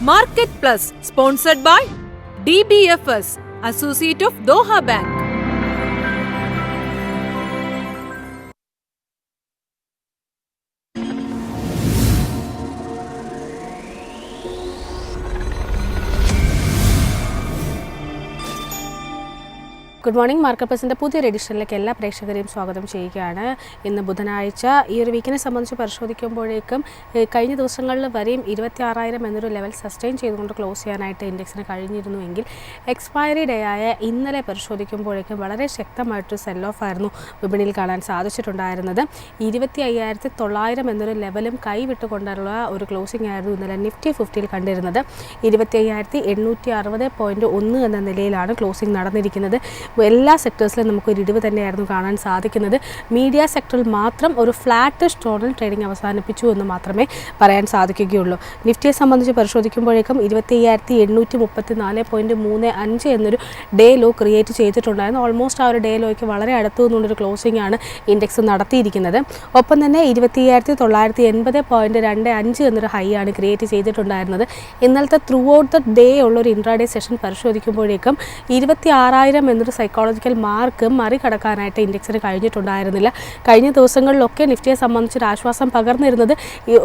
Market Plus, sponsored by DBFS, Associate of Doha Bank. Good morning മാർക്കപ്പസിന്റെ പുതിയൊരു എഡിഷനിലേക്ക് എല്ലാ പ്രേക്ഷകരെയും സ്വാഗതം ചെയ്യുകയാണ്. ഇന്ന് ബുധനാഴ്ച ഈ ഒരു വീക്കിനെ സംബന്ധിച്ച് പരിശോധിക്കുമ്പോഴേക്കും കഴിഞ്ഞ ദിവസങ്ങളിൽ വരെയും ഇരുപത്തി ആറായിരം എന്നൊരു ലെവൽ സസ്റ്റെയിൻ ചെയ്തുകൊണ്ട് ക്ലോസ് ചെയ്യാനായിട്ട് ഇൻഡെക്സിന് കഴിഞ്ഞിരുന്നുവെങ്കിൽ എക്സ്പയറി ഡേ ആയ ഇന്നലെ പരിശോധിക്കുമ്പോഴേക്കും വളരെ ശക്തമായിട്ടൊരു സെൽ ഓഫ് ആയിരുന്നു വിപണിയിൽ കാണാൻ സാധിച്ചിട്ടുണ്ടായിരുന്നത്. ഇരുപത്തി അയ്യായിരത്തി തൊള്ളായിരം എന്നൊരു ലെവലും കൈവിട്ടുകൊണ്ടുള്ള ഒരു ക്ലോസിംഗ് ആയിരുന്നു ഇന്നലെ നിഫ്റ്റി ഫിഫ്റ്റിയിൽ കണ്ടിരുന്നത്. ഇരുപത്തി അയ്യായിരത്തി എണ്ണൂറ്റി അറുപത് പോയിന്റ് ഒന്ന് എന്ന നിലയിലാണ് ക്ലോസിംഗ് നടന്നിരിക്കുന്നത്. എല്ലാ സെക്ടേഴ്സിലും നമുക്ക് ഒരു ഇടിവ് തന്നെയായിരുന്നു കാണാൻ സാധിക്കുന്നത്. മീഡിയ സെക്ടറിൽ മാത്രം ഒരു ഫ്ലാറ്റ് സ്റ്റോണിൽ ട്രേഡിംഗ് അവസാനിപ്പിച്ചു എന്ന് മാത്രമേ പറയാൻ സാധിക്കുകയുള്ളൂ. നിഫ്റ്റിയെ സംബന്ധിച്ച് പരിശോധിക്കുമ്പോഴേക്കും ഇരുപത്തി അയ്യായിരത്തി എണ്ണൂറ്റി മുപ്പത്തി നാല് പോയിന്റ് മൂന്ന് അഞ്ച് എന്നൊരു ഡേ ലോ ക്രിയേറ്റ് ചെയ്തിട്ടുണ്ടായിരുന്നു. ഓൾമോസ്റ്റ് ആ ഒരു ഡേ ലോയ്ക്ക് വളരെ അടുത്തു നിന്നുള്ളൊരു ക്ലോസിംഗ് ആണ് ഇൻഡെക്സ് നടത്തിയിരിക്കുന്നത്. ഒപ്പം തന്നെ ഇരുപത്തി അയ്യായിരത്തി തൊള്ളായിരത്തി എൺപത് പോയിന്റ് രണ്ട് അഞ്ച് എന്നൊരു ഹൈ ആണ് ക്രിയേറ്റ് ചെയ്തിട്ടുണ്ടായിരുന്നത്. ഇന്നലത്തെ ത്രൂ ഔട്ട് ദ ഡേ ഉള്ള ഒരു ഇൻട്രാഡേ സെഷൻ പരിശോധിക്കുമ്പോഴേക്കും ഇരുപത്തി ആറായിരം എന്നൊരു സൈക്കോളജിക്കൽ മാർക്ക് മറികടക്കാനായിട്ട് ഇൻഡെക്സിന് കഴിഞ്ഞിട്ടുണ്ടായിരുന്നില്ല. കഴിഞ്ഞ ദിവസങ്ങളിലൊക്കെ നിഫ്റ്റിയെ സംബന്ധിച്ചൊരു ആശ്വാസം പകർന്നിരുന്നത്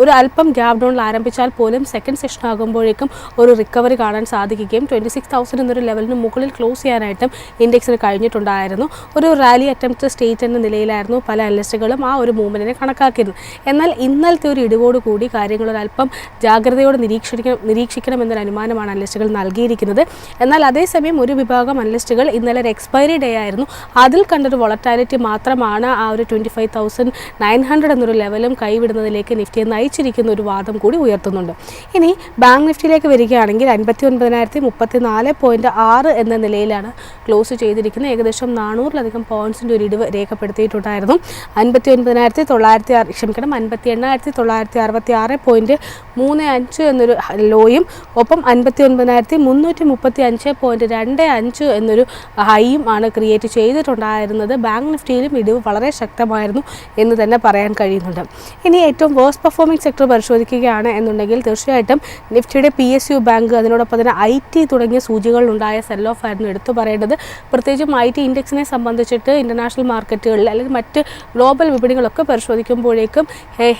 ഒരു അല്പം ഗ്യാപ് ഡൗണിൽ ആരംഭിച്ചാൽ പോലും സെക്കൻഡ് സെഷൻ ആകുമ്പോഴേക്കും ഒരു റിക്കവറി കാണാൻ സാധിക്കുകയും ട്വന്റി സിക്സ് തൗസൻഡ് എന്നൊരു ലെവലിന് മുകളിൽ ക്ലോസ് ചെയ്യാനായിട്ടും ഇൻഡെക്സിന് കഴിഞ്ഞിട്ടുണ്ടായിരുന്നു. ഒരു റാലി അറ്റംപ്റ്റ് സ്റ്റേറ്റ് എന്ന നിലയിലായിരുന്നു പല അനലിസ്റ്റുകളും ആ ഒരു മൂവ്മെന്റിനെ കണക്കാക്കിയിരുന്നു എന്നാൽ ഇന്നലത്തെ ഒരു ഇടിവോടുകൂടി കാര്യങ്ങൾ ഒരല്പം ജാഗ്രതയോടെ നിരീക്ഷിക്കണം നിരീക്ഷിക്കണം എന്നൊരു അനുമാനമാണ് അനലിസ്റ്റുകൾ നൽകിയിരിക്കുന്നത്. എന്നാൽ അതേസമയം ഒരു വിഭാഗം അനലിസ്റ്റുകൾ ഇന്നലെ ഒരു എക്സ്പയറി ഡേ ആയിരുന്നു. അതിൽ കണ്ടൊരു വോളറ്റാലിറ്റി മാത്രമാണ് ആ ഒരു twenty five thousand nine hundred എന്നൊരു ലെവലും കൈവിടുന്നതിലേക്ക് നിഫ്റ്റിയെ നയിച്ചിരിക്കുന്ന ഒരു വാദം കൂടി ഉയർത്തുന്നുണ്ട്. ഇനി ബാങ്ക് നിഫ്റ്റിയിലേക്ക് വരികയാണെങ്കിൽ അൻപത്തി ഒൻപതിനായിരത്തി മുപ്പത്തി നാല് പോയിന്റ് ആറ് എന്ന നിലയിലാണ് ക്ലോസ് ചെയ്തിരിക്കുന്നത്. ഏകദേശം നാനൂറിലധികം പോയിന്റ്സിന്റെ ഒരു ഇടിവ് രേഖപ്പെടുത്തിയിട്ടുണ്ടായിരുന്നു. അൻപത്തി ഒൻപതിനായിരത്തി തൊള്ളായിരത്തി ആറ് ക്ഷമിക്കണം അൻപത്തി എണ്ണായിരത്തി തൊള്ളായിരത്തി അറുപത്തി ആറ് പോയിന്റ് മൂന്ന് അഞ്ച് എന്നൊരു ലോയും ഒപ്പം അൻപത്തി ഒൻപതിനായിരത്തി മുന്നൂറ്റി മുപ്പത്തി അഞ്ച് പോയിന്റ് രണ്ട് അഞ്ച് എന്നൊരു ഹൈയും ആണ് ക്രിയേറ്റ് ചെയ്തിട്ടുണ്ടായിരുന്നത്. ബാങ്ക് നിഫ്റ്റിയിലും ഇടിവ് വളരെ ശക്തമായിരുന്നു എന്ന് തന്നെ പറയാൻ കഴിയുന്നുണ്ട്. ഇനി ഏറ്റവും വേഴ്സ് പെർഫോമിംഗ് സെക്ടർ പരിശോധിക്കുകയാണ് എന്നുണ്ടെങ്കിൽ തീർച്ചയായിട്ടും നിഫ്റ്റിയുടെ പി എസ് യു ബാങ്ക് അതിനോടൊപ്പം തന്നെ ഐ ടി തുടങ്ങിയ സൂചികളിലുണ്ടായ സെൽ ഓഫ് ആയിരുന്നു എടുത്തു പറയേണ്ടത്. പ്രത്യേകിച്ചും ഐ ടി ഇൻഡെക്സിനെ സംബന്ധിച്ചിട്ട് ഇന്റർനാഷണൽ മാർക്കറ്റുകളിൽ അല്ലെങ്കിൽ മറ്റ് ഗ്ലോബൽ വിപണികളൊക്കെ പരിശോധിക്കുമ്പോഴേക്കും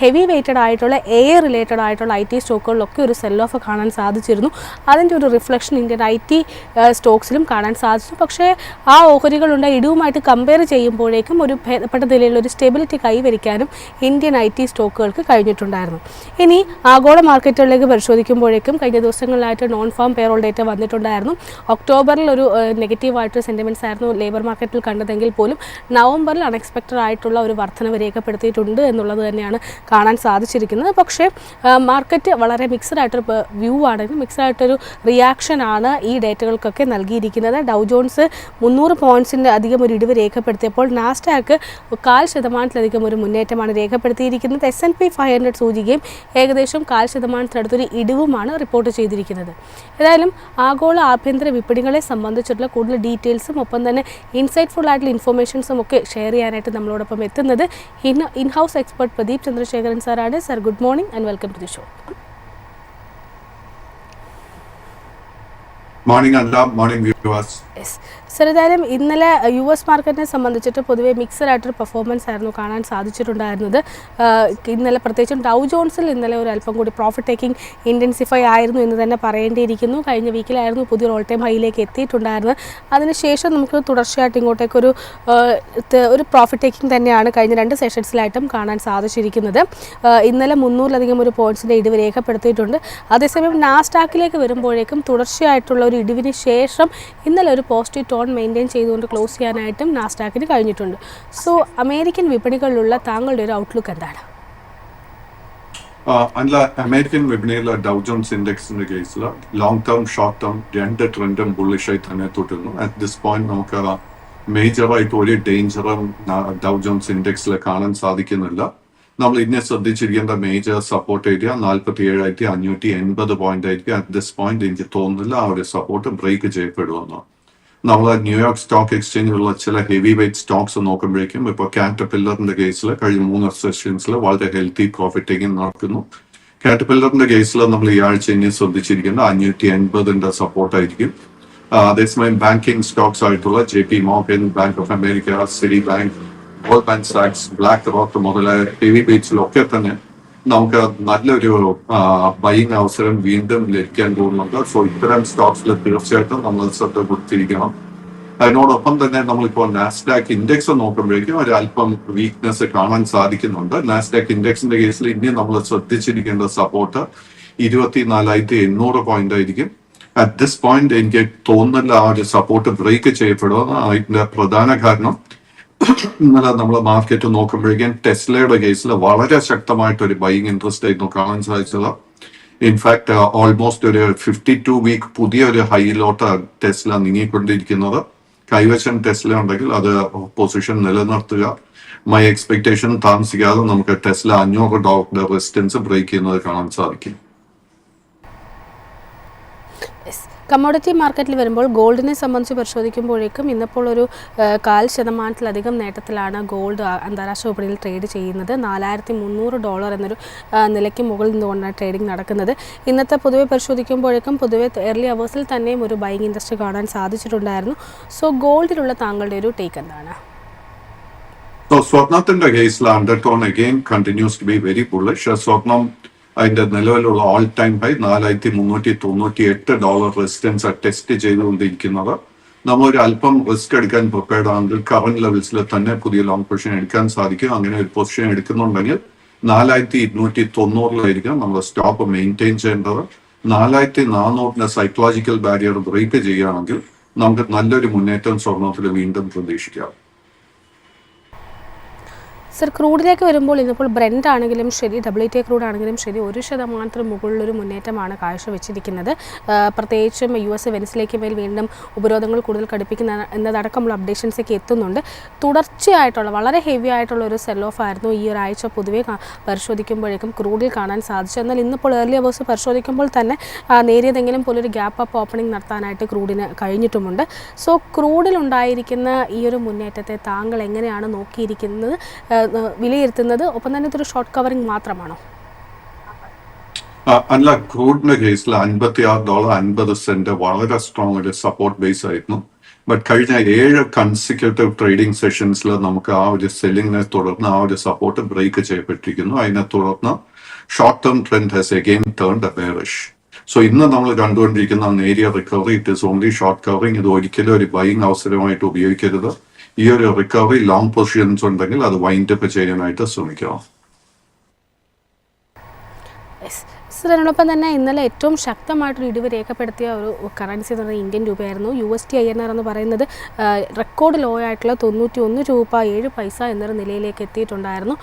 ഹെവി വെയ്റ്റഡ് ആയിട്ടുള്ള എയർ റിലേറ്റഡ് ആയിട്ടുള്ള ഐ ടി സ്റ്റോക്കുകളിലൊക്കെ ഒരു സെൽ ഓഫ് കാണാൻ സാധിച്ചിരുന്നു. അതിന്റെ ഒരു റിഫ്ലക്ഷൻ ഇന്ത്യൻ ഐ ടി സ്റ്റോക്സിലും കാണാൻ സാധിച്ചു. പക്ഷേ ആ ഓഹരികളുണ്ട്. ഇടിവുമായിട്ട് കമ്പയർ ചെയ്യുമ്പോഴേക്കും ഒരു ഭേദപ്പെട്ട നിലയിലുള്ള ഒരു സ്റ്റെബിലിറ്റി കൈവരിക്കാനും ഇന്ത്യൻ ഐ ടി സ്റ്റോക്കുകൾക്ക് കഴിഞ്ഞിട്ടുണ്ടായിരുന്നു. ഇനി ആഗോള മാർക്കറ്റുകളിലേക്ക് പരിശോധിക്കുമ്പോഴേക്കും കഴിഞ്ഞ ദിവസങ്ങളിലായിട്ട് നോൺ ഫാം പേറോൾ ഡേറ്റ വന്നിട്ടുണ്ടായിരുന്നു. ഒക്ടോബറിൽ ഒരു നെഗറ്റീവായിട്ടൊരു സെന്റിമെന്റ്സ് ആയിരുന്നു ലേബർ മാർക്കറ്റിൽ കണ്ടതെങ്കിൽ പോലും നവംബറിൽ അൺഎക്സ്പെക്റ്റഡ് ആയിട്ടുള്ള ഒരു വർധനവ് രേഖപ്പെടുത്തിയിട്ടുണ്ട് എന്നുള്ളത് തന്നെയാണ് കാണാൻ സാധിച്ചിരിക്കുന്നത്. പക്ഷേ മാർക്കറ്റ് വളരെ മിക്സഡ് ആയിട്ടൊരു വ്യൂ ആണെങ്കിൽ മിക്സഡ് ആയിട്ടൊരു റിയാക്ഷൻ ആണ് ഈ ഡേറ്റകൾക്കൊക്കെ നൽകിയിരിക്കുന്നത്. ഡൗ ജോൺസ് മുന്നൂറ് പോയിന്റ്സിന്റെ അധികം ഒരു ഇടിവ് രേഖപ്പെടുത്തിയപ്പോൾ നാസ്ഡാക്ക് കാൽ ശതമാനത്തിലധികം ഒരു മുന്നേറ്റമാണ് രേഖപ്പെടുത്തിയിരിക്കുന്നത്. S N P five hundred സൂചികയും ഏകദേശം കാൽ ശതമാനത്തിനടുത്തൊരു ഇടിവുമാണ് റിപ്പോർട്ട് ചെയ്തിരിക്കുന്നത്. ഏതായാലും ആഗോള ആഭ്യന്തര വിപണികളെ സംബന്ധിച്ചിട്ടുള്ള കൂടുതൽ ഡീറ്റെയിൽസും ഒപ്പം തന്നെ ഇൻസൈറ്റ്ഫുൾ ആയിട്ടുള്ള ഇൻഫർമേഷൻസും ഒക്കെ ഷെയർ ചെയ്യാനായിട്ട് നമ്മളോടൊപ്പം എത്തുന്നത് in in house expert Pradeep Chandrasekharan സാറാണ്. Sir good morning and welcome to the show. Anurag. Morning, viewers. Yes sir ഏതായാലും ഇന്നലെ യു എസ് മാർക്കറ്റിനെ സംബന്ധിച്ചിട്ട് പൊതുവെ മിക്സഡ് ആയിട്ടൊരു പെർഫോമൻസ് ആയിരുന്നു കാണാൻ സാധിച്ചിട്ടുണ്ടായിരുന്നത്. ഇന്നലെ പ്രത്യേകിച്ചും ഡൗ ജോൺസിൽ ഇന്നലെ ഒരു അല്പം കൂടി പ്രോഫിറ്റ് ടേക്കിംഗ് ഇന്റൻസിഫൈ ആയിരുന്നു എന്ന് തന്നെ പറയേണ്ടിയിരിക്കുന്നു. കഴിഞ്ഞ വീക്കിലായിരുന്നു പുതിയൊരു ഓൾ ടൈം ഹൈയിലേക്ക് എത്തിയിട്ടുണ്ടായിരുന്നത്. അതിനുശേഷം നമുക്ക് തുടർച്ചയായിട്ട് ഇങ്ങോട്ടേക്കൊരു ഒരു പ്രോഫിറ്റ് ടേക്കിംഗ് തന്നെയാണ് കഴിഞ്ഞ രണ്ട് സെഷൻസിലായിട്ടും കാണാൻ സാധിച്ചിരിക്കുന്നത്. ഇന്നലെ മുന്നൂറിലധികം ഒരു പോയിന്റ്സിന്റെ ഇടിവ് രേഖപ്പെടുത്തിയിട്ടുണ്ട്. അതേസമയം നാസ്റ്റാക്കിലേക്ക് വരുമ്പോഴേക്കും തുടർച്ചയായിട്ടുള്ള ഒരു ഇടിവിന് ശേഷം ഇന്നലെ ഒരു പോസിറ്റീവ് ടോൺ മെയിന്റെയിൻ ചെയ്തുകൊണ്ട് ക്ലോസ് ചെയ്യാനായിട്ടും നാസ്ഡാക്കിന് കഴിഞ്ഞിട്ടുണ്ട്. സോ അമേരിക്കൻ വിപണികളിലുള്ള താങ്കളുടെ ഒരു ഔട്ട്ലുക്ക് എന്താണ്? അല്ല അമേരിക്കൻ വിപണിയിലെ ഡൗ ജോൺസ് ഇൻഡെക്സിന്റെ കേസിൽ ലോങ് ടേം ഷോർട്ട് ടേം രണ്ട് ട്രെൻഡും ബുള്ളിഷായി തന്നെ തുടരുന്നു. അറ്റ് ദിസ് പോയിന്റ് നമുക്ക് മേജറായിട്ട് ഒരു ഡേഞ്ചറും ഡൗ ജോൺസ് ഇൻഡെക്സിൽ കാണാൻ സാധിക്കുന്നില്ല. നമ്മൾ ഇന്നെ ശ്രദ്ധിച്ചിരിക്കേണ്ട മേജർ സപ്പോർട്ട് ഏരിയ നാൽപ്പത്തി ഏഴായിരത്തി അഞ്ഞൂറ്റി എൺപത് പോയിന്റ് ആയിരിക്കും. അറ്റ് ദിസ് പോയിന്റ് എനിക്ക് തോന്നുന്നില്ല ആ ഒരു സപ്പോർട്ട് ബ്രേക്ക് ചെയ്യപ്പെടുമെന്ന്. നമ്മൾ ന്യൂയോർക്ക് സ്റ്റോക്ക് എക്സ്ചേഞ്ചിലുള്ള ചില ഹെവി വെയിറ്റ് സ്റ്റോക്സ് നോക്കുമ്പോഴേക്കും ഇപ്പോൾ കാറ്റർപില്ലറിന്റെ കേസിൽ കഴിഞ്ഞ മൂന്ന് സെഷൻസിൽ വളരെ ഹെൽത്തി പ്രോഫിറ്റ് ടേക്കിംഗ് നടക്കുന്നു. കാറ്റർപില്ലറിന്റെ കേസിൽ നമ്മൾ ഈ ആഴ്ച ഇനി ശ്രദ്ധിച്ചിരിക്കുന്നത് അഞ്ഞൂറ്റി എൺപതിന്റെ സപ്പോർട്ടായിരിക്കും അതേസമയം ബാങ്കിങ് സ്റ്റോക്സ് ആയിട്ടുള്ള J P Morgan Bank of America Citibank Goldman സാക്സ് BlackRock മുതലായ ഹെവി ബീച്ചിലൊക്കെ തന്നെ നമുക്ക് നല്ലൊരു ബൈങ് അവസരം വീണ്ടും ലഭിക്കാൻ പോകുന്നുണ്ട്. സോ ഇത്തരം സ്റ്റോക്സിൽ തീർച്ചയായിട്ടും നമ്മൾ ശ്രദ്ധ കൊടുത്തിരിക്കണം. അതിനോടൊപ്പം തന്നെ നമ്മളിപ്പോൾ നാസ്ഡാക്ക് ഇൻഡെക്സ് നോക്കുമ്പോഴേക്കും ഒരു അല്പം വീക്ക്നെസ് കാണാൻ സാധിക്കുന്നുണ്ട്. നാസ്ഡാക്ക് ഇൻഡെക്സിന്റെ കേസിൽ ഇനി നമ്മൾ ശ്രദ്ധിച്ചിരിക്കേണ്ട സപ്പോർട്ട് ഇരുപത്തിനാലായിരത്തി എണ്ണൂറ് പോയിന്റ് ആയിരിക്കും. അറ്റ് ദിസ് പോയിന്റ് എനിക്ക് തോന്നുന്നില്ല ആ ഒരു സപ്പോർട്ട് ബ്രേക്ക് ചെയ്യപ്പെടുക അതിന്റെ പ്രധാന കാരണം. ഇന്നലെ നമ്മൾ മാർക്കറ്റ് നോക്കുമ്പോഴേക്കും ടെസ്ലയുടെ കേസിൽ വളരെ ശക്തമായിട്ട് ഒരു ബൈങ് ഇൻട്രസ്റ്റ് ആയിരുന്നു കാണാൻ സാധിച്ചത്. ഇൻഫാക്ട് ഓൾമോസ്റ്റ് ഒരു ഫിഫ്റ്റി ടു വീക്ക് പുതിയ ഒരു ഹൈയിലോട്ട് ടെസ്ല നീങ്ങിക്കൊണ്ടിരിക്കുന്നത്. കൈവശം ടെസ്ല ഉണ്ടെങ്കിൽ അത് പൊസിഷൻ നിലനിർത്തുക. മൈ എക്സ്പെക്ടേഷൻ താമസിക്കാതെ നമുക്ക് ടെസ്ല അഞ്ഞൂറ് ഡോളർ റെസിസ്റ്റൻസ് ബ്രേക്ക് ചെയ്യുന്നത് കാണാൻ സാധിക്കും. കമ്മോഡിറ്റി മാർക്കറ്റിൽ വരുമ്പോൾ ഗോൾഡിനെ സംബന്ധിച്ച് പരിശോധിക്കുമ്പോഴേക്കും ഇന്നിപ്പോൾ ഒരു കാൽ ശതമാനത്തിലധികം നേട്ടത്തിലാണ് ഗോൾഡ് അന്താരാഷ്ട്ര വിപണിയിൽ ട്രേഡ് ചെയ്യുന്നത്. നാലായിരത്തി മുന്നൂറ് ഡോളർ എന്നൊരു നിലയ്ക്ക് മുകളിൽ നിന്നുകൊണ്ടാണ് ട്രേഡിംഗ് നടക്കുന്നത്. ഇന്നത്തെ പൊതുവെ പരിശോധിക്കുമ്പോഴേക്കും പൊതുവെ എർലി അവേഴ്സിൽ തന്നെയും ഒരു ബൈങ് ഇൻഡസ്ട്രി കാണാൻ സാധിച്ചിട്ടുണ്ടായിരുന്നു. സോ ഗോൾഡിലുള്ള താങ്കളുടെ ഒരു ടേക്ക് എന്താണ്? So കേസിൽ undertone again continues to be very bullish സ്വർണം അതിന്റെ നിലവിലുള്ള ഓൾ ടൈം ഹൈ നാലായിരത്തി മുന്നൂറ്റി തൊണ്ണൂറ്റി എട്ട് ഡോളർ റെസിസ്റ്റൻസ് ടെസ്റ്റ് ചെയ്തുകൊണ്ടിരിക്കുന്നത്. നമ്മൾ ഒരു അല്പം റിസ്ക് എടുക്കാൻ പ്രിപ്പയർഡ് ആണെങ്കിൽ കറന്റ് ലെവൽസിൽ തന്നെ പുതിയ ലോങ് പൊസിഷൻ എടുക്കാൻ സാധിക്കും. അങ്ങനെ ഒരു പൊസിഷൻ എടുക്കുന്നുണ്ടെങ്കിൽ നാലായിരത്തി ഇരുന്നൂറ്റി തൊണ്ണൂറിലായിരിക്കും നമ്മൾ സ്റ്റോപ്പ് മെയിന്റെയിൻ ചെയ്യേണ്ടത്. നാലായിരത്തി നാനൂറിന്റെ സൈക്കോളജിക്കൽ ബാരിയർ ബ്രേക്ക് ചെയ്യുകയാണെങ്കിൽ നമുക്ക് നല്ലൊരു മുന്നേറ്റം സ്വർണത്തിൽ വീണ്ടും പ്രതീക്ഷിക്കാം. സർ ക്രൂഡിലേക്ക് വരുമ്പോൾ ഇന്നിപ്പോൾ ബ്രെൻഡ് ആണെങ്കിലും ശരി ഡബ്ല്യു ടി ക്രൂഡ് ആണെങ്കിലും ശരി ഒരു ശതമാനത്തിന് മുകളിലൊരു മുന്നേറ്റമാണ് കാഴ്ചവെച്ചിരിക്കുന്നത് വെച്ചിരിക്കുന്നത്. പ്രത്യേകിച്ചും യു എസ് വെനിസിലേക്ക് മേൽ വീണ്ടും ഉപരോധങ്ങൾ കൂടുതൽ കടുപ്പിക്കുന്ന എന്നതടക്കമുള്ള അപ്ഡേഷൻസൊക്കെ എത്തുന്നുണ്ട്. തുടർച്ചയായിട്ടുള്ള വളരെ ഹെവി ആയിട്ടുള്ള ഒരു സെൽ ഓഫ് ആയിരുന്നു ഈ ഒരാഴ്ച പൊതുവെ പരിശോധിക്കുമ്പോഴേക്കും ക്രൂഡിൽ കാണാൻ സാധിച്ചു എന്നാൽ ഇന്നിപ്പോൾ ഏർലി അവേഴ്സ് പരിശോധിക്കുമ്പോൾ തന്നെ നേരിയതെങ്കിലും പോലൊരു ഗ്യാപ്പ് അപ്പ് ഓപ്പണിംഗ് നടത്താനായിട്ട് ക്രൂഡിന് കഴിഞ്ഞിട്ടുമുണ്ട്. സോ ക്രൂഡിൽ ഉണ്ടായിരിക്കുന്ന ഈ ഒരു മുന്നേറ്റത്തെ താങ്കൾ എങ്ങനെയാണ് നോക്കിയിരിക്കുന്നത്? വിലയിരുത്തുന്നത്. ഒപ്പം തന്നെ ഇതൊരു ഷോർട്ട് കവറിംഗ് മാത്രമാണോ? അല്ല ക്രൂഡിന്റെ കേസിൽ അൻപത്തി ആറ് ഡോളർ അൻപത് സെന്റ് വളരെ സ്ട്രോങ് ഒരു സപ്പോർട്ട് ബേസ് ആയിരുന്നു. ബട്ട് കഴിഞ്ഞ ഏഴ് കൺസിക്യൂട്ടീവ് ട്രേഡിംഗ് സെഷൻസിൽ നമുക്ക് ആ ഒരു സെല്ലിങ്ങിനെ തുടർന്ന് ആ ഒരു സപ്പോർട്ട് ബ്രേക്ക് ചെയ്യപ്പെട്ടിരിക്കുന്നു. അതിനെ തുടർന്ന് short term trend has again turned a bearish so ഇന്ന് നമ്മൾ കണ്ടുകൊണ്ടിരിക്കുന്ന നേരിയ recovery it is only short covering ഇത് ഒരിക്കലും ഒരു ബൈങ് അവസരമായിട്ട് ഉപയോഗിക്കരുത്. ഈ ഒരു റിക്കവറി ലോങ് പൊസിഷൻസ് ഉണ്ടെങ്കിൽ അത് വൈൻഡപ്പ് ചെയ്യാനായിട്ട് ശ്രമിക്കണം യെസ് അതിനോടൊപ്പം തന്നെ ഇന്നലെ ഏറ്റവും ശക്തമായിട്ടൊരു ഇടിവ് രേഖപ്പെടുത്തിയ ഒരു കറൻസി എന്ന് പറയുന്നത് ഇന്ത്യൻ രൂപയായിരുന്നു. U S T I N R എന്ന് പറയുന്നത് റെക്കോർഡ് ലോ ആയിട്ടുള്ള തൊണ്ണൂറ്റി ഒന്ന് രൂപ ഏഴ് പൈസ എന്നൊരു നിലയിലേക്ക് എത്തിയിട്ടുണ്ടായിരുന്നു.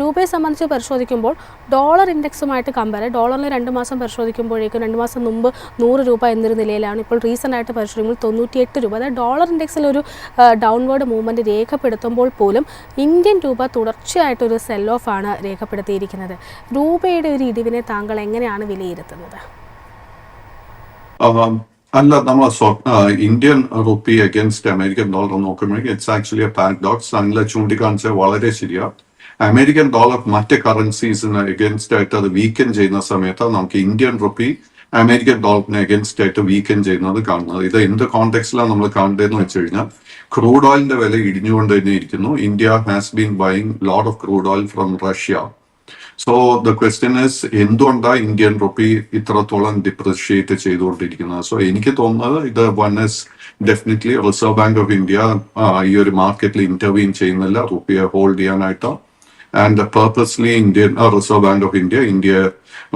രൂപയെ സംബന്ധിച്ച് പരിശോധിക്കുമ്പോൾ ഡോളർ ഇൻഡെക്സുമായിട്ട് കമ്പയർ ഡോളറിന് രണ്ട് മാസം പരിശോധിക്കുമ്പോഴേക്കും രണ്ട് മാസം മുമ്പ് നൂറ് രൂപ എന്നൊരു നിലയിലാണ് ഇപ്പോൾ റീസെന്റ് ആയിട്ട് പരിശോധിക്കുമ്പോൾ തൊണ്ണൂറ്റിയെട്ട് രൂപ. അതായത് ഡോളർ ഇൻഡെക്സിൽ ഒരു ഡൗൺവേർഡ് മൂവ്മെന്റ് രേഖപ്പെടുത്തുമ്പോൾ പോലും ഇന്ത്യൻ രൂപ തുടർച്ചയായിട്ടൊരു സെൽ ഓഫ് ആണ് രേഖപ്പെടുത്തിയിരിക്കുന്നത്. രൂപയുടെ ഒരു ഇടിവിനെ താങ്കൾ എങ്ങനെയാണ് വിലയിരുത്തുന്നത്. അല്ല നമ്മൾ Indian rupee against American dollar നോക്കുമ്പോഴേക്കും it's actually a paradox അല്ല ചൂണ്ടിക്കാണിച്ച വളരെ ശരിയാണ് അമേരിക്കൻ ഡോളർ മറ്റ് കറൻസീസിന് അഗേൻസ്റ്റ് ആയിട്ട് അത് വീക്കൻ ചെയ്യുന്ന സമയത്ത് നമുക്ക് ഇന്ത്യൻ റുപ്പി അമേരിക്കൻ ഡോളറിനെ അഗേൻസ്റ്റ് ആയിട്ട് വീക്കൻ ചെയ്യുന്നത് കാണുന്നത്. ഇത് എന്ത് കോണ്ടെക്സ്റ്റിലാണ് നമ്മൾ കാണേണ്ടതെന്ന് വെച്ച് കഴിഞ്ഞാൽ ക്രൂഡ് ഓയിലിന്റെ വില ഇടിഞ്ഞുകൊണ്ട് തന്നെ ഇരിക്കുന്നു. India has been buying load of crude oil from Russia so the question is എന്തുകൊണ്ടാണ് ഇന്ത്യൻ റുപ്പി ഇത്രത്തോളം ഡിപ്രിഷിയേറ്റ് ചെയ്തുകൊണ്ടിരിക്കുന്നത്? സോ എനിക്ക് തോന്നുന്നത് ഇത് one is definitely Reserve Bank of India ഈ ഒരു മാർക്കറ്റിൽ ഇന്റർവീൻ ചെയ്യുന്നില്ല റുപ്പിയെ ഹോൾഡ് ചെയ്യാനായിട്ട്. And purposely Indian Reserve Bank of India India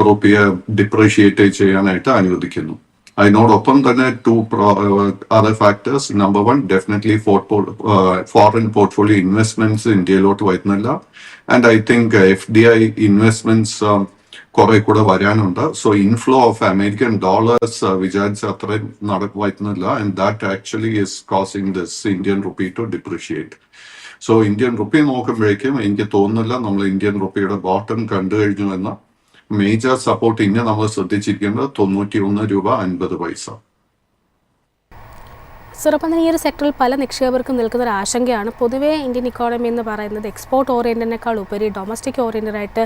റുപ്പിയെ depreciate ചെയ്യാനായിട്ട് അനുവദിക്കുന്നു. അതിനോടൊപ്പം തന്നെ two other factors number one definitely foreign portfolio investments ഇന്ത്യയിലോട്ട് വരുന്നില്ല. And I think F D I investments കുറെ കൂടെ വരാനുണ്ട്. So inflow of American dollars വിചാരിച്ച അത്രയും നട വരുന്നില്ല and that actually is causing this Indian rupee to depreciate so Indian rupee നോക്കുമ്പോഴേക്കും എനിക്ക് തോന്നുന്നില്ല നമ്മൾ ഇന്ത്യൻ റുപ്പിയുടെ ബോട്ടം കണ്ടു കഴിഞ്ഞു എന്ന. മേജർ സപ്പോർട്ട് ഇനി നമ്മൾ ശ്രദ്ധിച്ചിരിക്കേണ്ടത് തൊണ്ണൂറ്റി ഒന്ന് രൂപ അൻപത് പൈസ. സർ അപ്പം തന്നെ ഈ ഒരു സെക്ടറിൽ പല നിക്ഷേപകർക്കും നിൽക്കുന്ന ഒരു ആശങ്കയാണ്. പൊതുവേ ഇന്ത്യൻ ഇക്കോണമി എന്ന് പറയുന്നത് എക്സ്പോർട്ട് ഓറിയന്റിനേക്കാൾ ഉപരി ഡൊമസ്റ്റിക് ഓറിയന്റഡ് ആയിട്ട്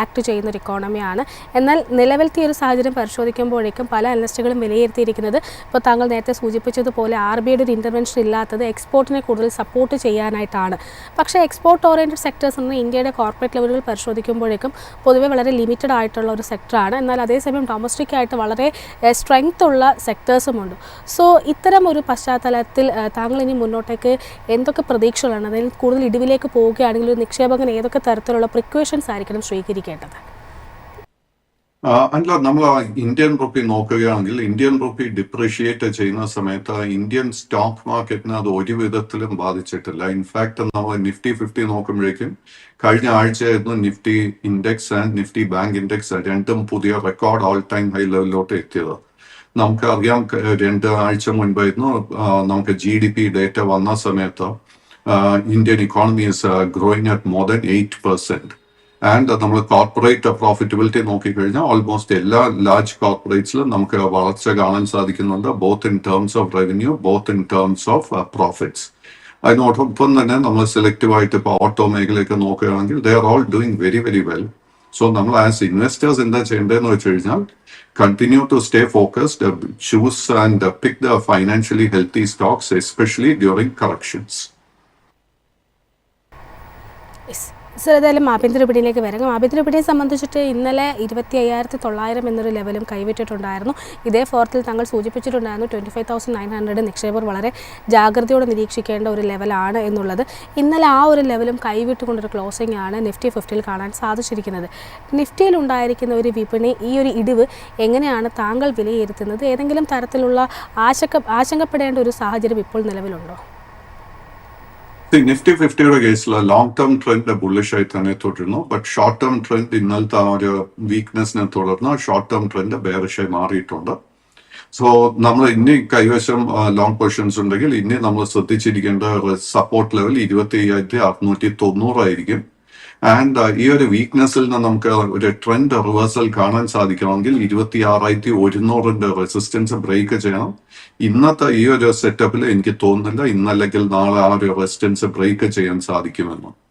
ആക്ട് ചെയ്യുന്ന ഒരു ഇക്കോണമിയാണ് എന്നാൽ നിലവിലത്തെ ഒരു സാഹചര്യം പരിശോധിക്കുമ്പോഴേക്കും പല അനലിസ്റ്റുകളും വിലയിരുത്തിയിരിക്കുന്നത് ഇപ്പോൾ താങ്കൾ നേരത്തെ സൂചിപ്പിച്ചതുപോലെ ആർ ബി ഐയുടെ ഒരു ഇന്റർവെൻഷൻ ഇല്ലാത്തത് എക്സ്പോർട്ടിനെ കൂടുതൽ സപ്പോർട്ട് ചെയ്യാനായിട്ടാണ്. പക്ഷേ എക്സ്പോർട്ട് ഓറിയന്റഡ് സെക്ടേഴ്സ് എന്ന് ഇന്ത്യയുടെ കോർപ്പറേറ്റ് ലെവലുകൾ പരിശോധിക്കുമ്പോഴേക്കും പൊതുവേ വളരെ ലിമിറ്റഡ് ആയിട്ടുള്ള ഒരു സെക്ടറാണ് എന്നാൽ അതേസമയം ഡൊമസ്റ്റിക് ആയിട്ട് വളരെ സ്ട്രെങ്ത് ഉള്ള സെക്ടേഴ്സുമുണ്ട് സോ ഇത്തരം ഒരു പശ്ചാത്തലത്തിൽ താങ്കൾ ഇനി മുന്നോട്ടേക്ക് എന്തൊക്കെ പ്രതീക്ഷകളാണ്? അതിൽ കൂടുതൽ ഇടിവിലേക്ക് പോവുകയാണെങ്കിൽ ഒരു നിക്ഷേപകൻ ഏതൊക്കെ തരത്തിലുള്ള പ്രിക്വേഷൻസ് ആയിരിക്കണം സ്വീകരിക്കേണ്ടത്? അല്ല നമ്മൾ ഇന്ത്യൻ റുപ്പി നോക്കുകയാണെങ്കിൽ ഇന്ത്യൻ റുപ്പി ഡിപ്രിഷിയേറ്റ് ചെയ്യുന്ന സമയത്ത് ഇന്ത്യൻ സ്റ്റോക്ക് മാർക്കറ്റിനെ അത് ഒരു വിധത്തിലും ബാധിച്ചിട്ടില്ല. ഇൻഫാക്ട് നമ്മൾ നിഫ്റ്റി ഫിഫ്റ്റി നോക്കുമ്പോഴേക്കും കഴിഞ്ഞ ആഴ്ചയായിരുന്നു Nifty index and Nifty bank index രണ്ടും പുതിയ റെക്കോർഡ് ഓൾ ടൈം ഹൈ ലെവലിലോട്ട് എത്തിയത്. നമുക്ക് അറിയാം ക- രണ്ട് ആഴ്ച മുൻപായിരുന്നു നമുക്ക് ജി ഡി പി ഡേറ്റ വന്ന സമയത്ത് Indian economy is growing at more than eight percent and നമ്മൾ കോർപ്പറേറ്റ് പ്രോഫിറ്റബിലിറ്റി നോക്കിക്കഴിഞ്ഞാൽ ഓൾമോസ്റ്റ് എല്ലാ ലാർജ് കോർപ്പറേറ്റ്സിലും നമുക്ക് വളർച്ച കാണാൻ സാധിക്കുന്നുണ്ട് both in terms of revenue both in terms of profits അതിനോടൊപ്പം തന്നെ നമ്മൾ സെലക്റ്റീവ് ആയിട്ട് ഇപ്പോൾ ഓട്ടോ മേഖലയൊക്കെ നോക്കുകയാണെങ്കിൽ they are all doing very very well so നമ്മൾ ആസ് ഇൻവെസ്റ്റേഴ്സ് എന്താ ചെയ്യേണ്ടതെന്ന് വെച്ച് കഴിഞ്ഞാൽ continue to stay focused, choose and pick the financially healthy stocks, especially during corrections. Yes. Sir ഏതായാലും ആഭ്യന്തര വിപണിയിലേക്ക് വരാം ആഭ്യന്തര വിപണിയെ സംബന്ധിച്ചിട്ട് ഇന്നലെ ഇരുപത്തി അയ്യായിരത്തി തൊള്ളായിരം എന്നൊരു ലെവലും കൈവിട്ടിട്ടുണ്ടായിരുന്നു. ഇതേ ഫോർത്തിൽ താങ്കൾ സൂചിപ്പിച്ചിട്ടുണ്ടായിരുന്നു twenty five thousand nine hundred നിക്ഷേപർ വളരെ ജാഗ്രതയോടെ നിരീക്ഷിക്കേണ്ട ഒരു ലെവലാണ് എന്നുള്ളത്. ഇന്നലെ ആ ഒരു ലെവലും കൈവിട്ടുകൊണ്ടൊരു ക്ലോസിംഗ് ആണ് നിഫ്റ്റി ഫിഫ്റ്റിയിൽ കാണാൻ സാധിച്ചിരിക്കുന്നത്. നിഫ്റ്റിയിൽ ഉണ്ടായിരിക്കുന്ന ഒരു വിപണി ഈ ഒരു ഇടിവ് എങ്ങനെയാണ് താങ്കൾ വിലയിരുത്തുന്നത്? ഏതെങ്കിലും തരത്തിലുള്ള ആശങ്ക ആശങ്കപ്പെടേണ്ട ഒരു സാഹചര്യം ഇപ്പോൾ നിലവിലുണ്ടോ? നിഫ്റ്റി ഫിഫ്റ്റിയുടെ കേസിൽ ലോങ് ടേം ട്രെൻഡ് ബുള്ളിഷ് ആയി തന്നെ തുടരുന്നു. ബട്ട് ഷോർട്ട് ടേം ട്രെൻഡ് ഇന്നലത്തെ ആ ഒരു വീക്ക്നെസ്സിനെ തുടർന്ന് ഷോർട്ട് ടേം ട്രെൻഡ് ബേറിഷായി മാറിയിട്ടുണ്ട്. സോ നമ്മൾ ഇനി കൈവശം ലോങ് പൊസിഷൻസ് ഉണ്ടെങ്കിൽ ഇനി നമ്മൾ ശ്രദ്ധിച്ചിരിക്കേണ്ട സപ്പോർട്ട് ലെവൽ ഇരുപത്തി അയ്യായിരത്തി അറുന്നൂറ്റി തൊണ്ണൂറായിരിക്കും. ആൻഡ് ഈ ഒരു വീക്ക്നെസ്സിൽ നിന്ന് നമുക്ക് ഒരു ട്രെൻഡ് റിവേഴ്സൽ കാണാൻ സാധിക്കണമെങ്കിൽ ഇരുപത്തി ആറായിരത്തി ഒരുന്നൂറിന്റെ റെസിസ്റ്റൻസ് ബ്രേക്ക് ചെയ്യണം. ഇന്നത്തെ ഈ ഒരു സെറ്റപ്പിൽ എനിക്ക് തോന്നുന്നില്ല. ഇന്നല്ലെങ്കിൽ നാളെ ആ ഒരു റെസിസ്റ്റൻസ് ബ്രേക്ക് ചെയ്യാൻ സാധിക്കുമെന്ന്.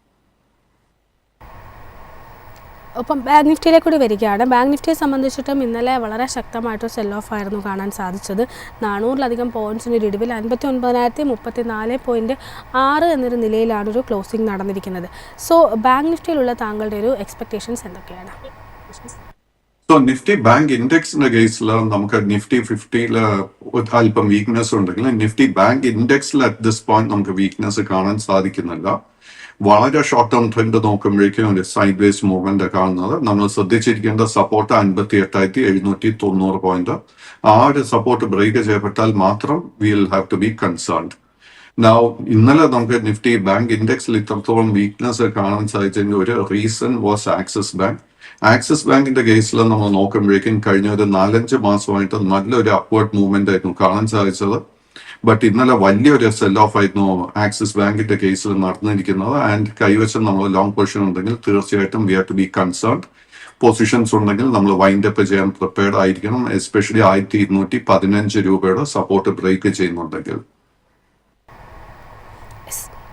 ഒപ്പം ബാങ്ക് നിഫ്റ്റിയിലേക്ക് കൂടി വരികയാണ്. ബാങ്ക് നിഫ്റ്റിയെ സംബന്ധിച്ചിട്ടും ഇന്നലെ വളരെ ശക്തമായിട്ട് സെൽ ഓഫ് ആയിരുന്നു കാണാൻ സാധിച്ചത്. നാനൂറിലധികം പോയിന്റ്സിന് ഒരു ഇടിവിൽ അൻപത്തി ഒൻപതിനായിരത്തി മുപ്പത്തി നാല് പോയിന്റ് ആറ് എന്നൊരു നിലയിലാണ് ഒരു ക്ലോസിംഗ് നടന്നിരിക്കുന്നത്. സോ ബാങ്ക് നിഫ്റ്റിയിലുള്ള താങ്കളുടെ ഒരു എക്സ്പെക്ടേഷൻസ് എന്തൊക്കെയാണ്? സോ നിഫ്റ്റി ബാങ്ക് ഇൻഡെക്സിന്റെ കേസിൽ നമുക്ക് നിഫ്റ്റി ഫിഫ്റ്റിയിൽ അല്പം വീക്ക്നെസ് ഉണ്ടെങ്കിൽ നിഫ്റ്റി ബാങ്ക് ഇൻഡെക്സിൽ അറ്റ് ദിസ് പോയിന്റ് നമുക്ക് വീക്ക്നെസ് കാണാൻ സാധിക്കുന്നില്ല. വളരെ ഷോർട്ട് ടേം ട്രെൻഡ് നോക്കുമ്പോഴേക്കും ഒരു സൈഡ് വേസ് മൂവ്മെന്റ് കാണുന്നത് നമ്മൾ ശ്രദ്ധിച്ചിരിക്കേണ്ട സപ്പോർട്ട് അൻപത്തി എട്ടായിരത്തി എഴുന്നൂറ്റി തൊണ്ണൂറ് പോയിന്റ് ആ ഒരു സപ്പോർട്ട് ബ്രേക്ക് ചെയ്യപ്പെട്ടാൽ മാത്രം will have to be concerned Now, ഇന്നലെ നമുക്ക് നിഫ്റ്റി ബാങ്ക് ഇൻഡെക്സിൽ ഇത്രത്തോളം വീക്ക്നെസ് കാണാൻ സാധിച്ചെങ്കിൽ ഒരു reason was Axis Bank Axis ബാങ്കിന്റെ കേസിൽ നമ്മൾ നോക്കുമ്പോഴേക്കും കഴിഞ്ഞ ഒരു നാലഞ്ച് മാസമായിട്ട് നല്ലൊരു അപ്വേർഡ് മൂവ്മെന്റ് ആയിരുന്നു കാണാൻ സാധിച്ചത്. ബട്ട് ഇന്നലെ വലിയൊരു സെൽ ഓഫ് ആയിരുന്നു ആക്സിസ് ബാങ്കിന്റെ കേസിൽ നടന്നിരിക്കുന്നത്. ആൻഡ് കൈവശം നമ്മൾ ലോങ് പൊസിഷൻ ഉണ്ടെങ്കിൽ തീർച്ചയായിട്ടും we have to be concerned positions ഉണ്ടെങ്കിൽ നമ്മൾ വൈൻഡ് അപ്പ് ചെയ്യാൻ പ്രിപ്പയർഡ് ആയിരിക്കണം. എസ്പെഷ്യലി ആയിരത്തി ഇരുന്നൂറ്റി പതിനഞ്ച് രൂപയുടെ സപ്പോർട്ട് ബ്രേക്ക് ചെയ്യുന്നുണ്ടെങ്കിൽ.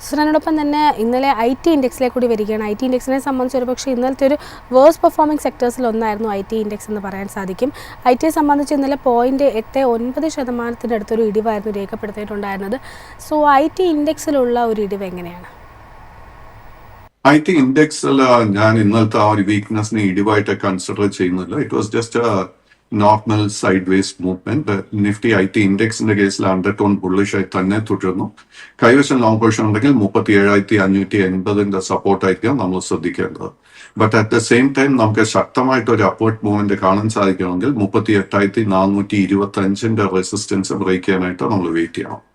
സോ തന്നെ ഇന്നലെ ഐ ടി ഇൻഡെക്സിലേക്ക് കൂടി വരികയാണ്. ഐ ടി ഇൻഡെക്സിനെ സംബന്ധിച്ച് ഒരു പക്ഷേ ഇന്നലത്തെ ഒരു വേഴ്സ് പെർഫോമിംഗ് സെക്ടേഴ്സിൽ ഒന്നായിരുന്നു ഐ ടി ഇൻഡെക്സ് എന്ന് പറയാൻ സാധിക്കും. ഐ ടിയെ സംബന്ധിച്ച് ഇന്നലെ പോയിന്റ് എട്ട് ഒൻപത് ശതമാനത്തിന്റെ അടുത്തൊരു ഇടിവായിരുന്നു രേഖപ്പെടുത്തിയിട്ടുണ്ടായിരുന്നത്. സോ ഐ ടി ഇൻഡെക്സിലുള്ള ഒരു ഇടിവ് എങ്ങനെയാണ്? ഐ ടി ഇൻഡെക്സിൽ ഞാൻ ഇന്നലത്തെ ആ ഒരു വീക്ക്നെസ്സിനെ ഇടിവായിട്ട് കൺസിഡർ ചെയ്യുന്നില്ല. It was just normal sideways movement Nifty I T ഇൻഡെക്സിന്റെ കേസിൽ അണ്ടർ ടോൺ ബുള്ളിഷായി തന്നെ തുടരുന്നു. കൈവശം ലോങ് പൊസിഷൻ ഉണ്ടെങ്കിൽ മുപ്പത്തി ഏഴായിരത്തി അഞ്ഞൂറ്റി എൺപതിന്റെ സപ്പോർട്ടായിരിക്കും നമ്മൾ ശ്രദ്ധിക്കേണ്ടത്. But at the same time നമുക്ക് ശക്തമായിട്ട് ഒരു അപ്പോർട്ട് മൂവ്മെന്റ് കാണാൻ സാധിക്കണമെങ്കിൽ മുപ്പത്തി എട്ടായിരത്തി നാനൂറ്റി ഇരുപത്തി അഞ്ചിന്റെ റെസിസ്റ്റൻസ് ബ്രേക്ക് ചെയ്യാനായിട്ട് നമ്മൾ വെയിറ്റ് ചെയ്യണം.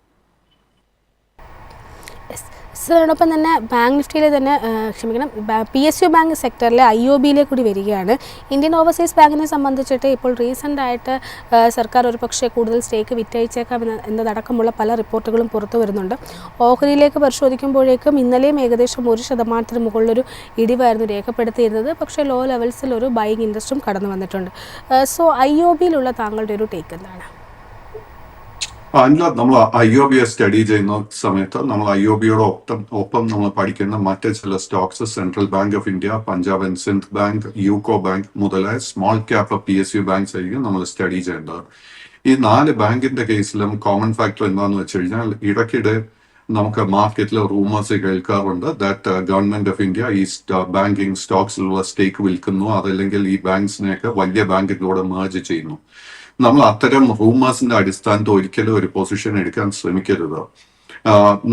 സോ അതിനോടൊപ്പം തന്നെ ബാങ്ക് നിഫ്റ്റിയിൽ തന്നെ ക്ഷമിക്കണം പി എസ് യു ബാങ്ക് സെക്ടറിലെ ഐ ഒ ബിയിലേക്ക് കൂടി വരികയാണ്. ഇന്ത്യൻ ഓവർസീസ് ബാങ്കിനെ സംബന്ധിച്ചിട്ട് ഇപ്പോൾ റീസെന്റ് ആയിട്ട് സർക്കാർ ഒരു പക്ഷേ കൂടുതൽ സ്റ്റേക്ക് വിറ്റഴിച്ചേക്കാം എന്ന എന്നതടക്കമുള്ള പല റിപ്പോർട്ടുകളും പുറത്തു വരുന്നുണ്ട്. ഓഹരിയിലേക്ക് പരിശോധിക്കുമ്പോഴേക്കും ഇന്നലെയും ഏകദേശം ഒരു ശതമാനത്തിന് മുകളിലൊരു ഇടിവായിരുന്നു രേഖപ്പെടുത്തിയിരുന്നത്. പക്ഷേ ലോ ലെവൽസിൽ ഒരു ബൈങ് ഇൻട്രസ്റ്റും കടന്നു വന്നിട്ടുണ്ട്. സോ ഐ ഒ ബിയിലുള്ള താങ്കളുടെ ഒരു ടേക്ക് എന്താണ്? അല്ല നമ്മൾ ഐ ഒ ബിയെ സ്റ്റഡി ചെയ്യുന്ന സമയത്ത് നമ്മൾ ഐ ഒ ബിയുടെ ഒപ്പം ഒപ്പം നമ്മൾ പഠിക്കുന്ന മറ്റ് ചില stocks Central Bank of India Punjab and Sind Bank UCO Bank മുതലായ small cap P S U banks ആയിരിക്കും നമ്മൾ സ്റ്റഡി ചെയ്യേണ്ടത്. ഈ നാല് ബാങ്കിന്റെ കേസിലും കോമൺ ഫാക്ടർ എന്താന്ന് വെച്ച് കഴിഞ്ഞാൽ ഇടയ്ക്കിടെ നമുക്ക് മാർക്കറ്റിൽ റൂമേഴ്സ് കേൾക്കാറുണ്ട് ദാറ്റ് ഗവൺമെന്റ് ഓഫ് ഇന്ത്യ ഈ ബാങ്കിങ് സ്റ്റോക്സിലുള്ള സ്റ്റേക്ക് വിൽക്കുന്നു അതല്ലെങ്കിൽ ഈ ബാങ്ക്സിനെയൊക്കെ വലിയ ബാങ്കിലൂടെ മേർജ് ചെയ്യുന്നു. നമ്മൾ അത്തരം റൂമേഴ്സിന്റെ അടിസ്ഥാനത്തിൽ ഒരിക്കലും ഒരു പൊസിഷൻ എടുക്കാൻ ശ്രമിക്കരുത്.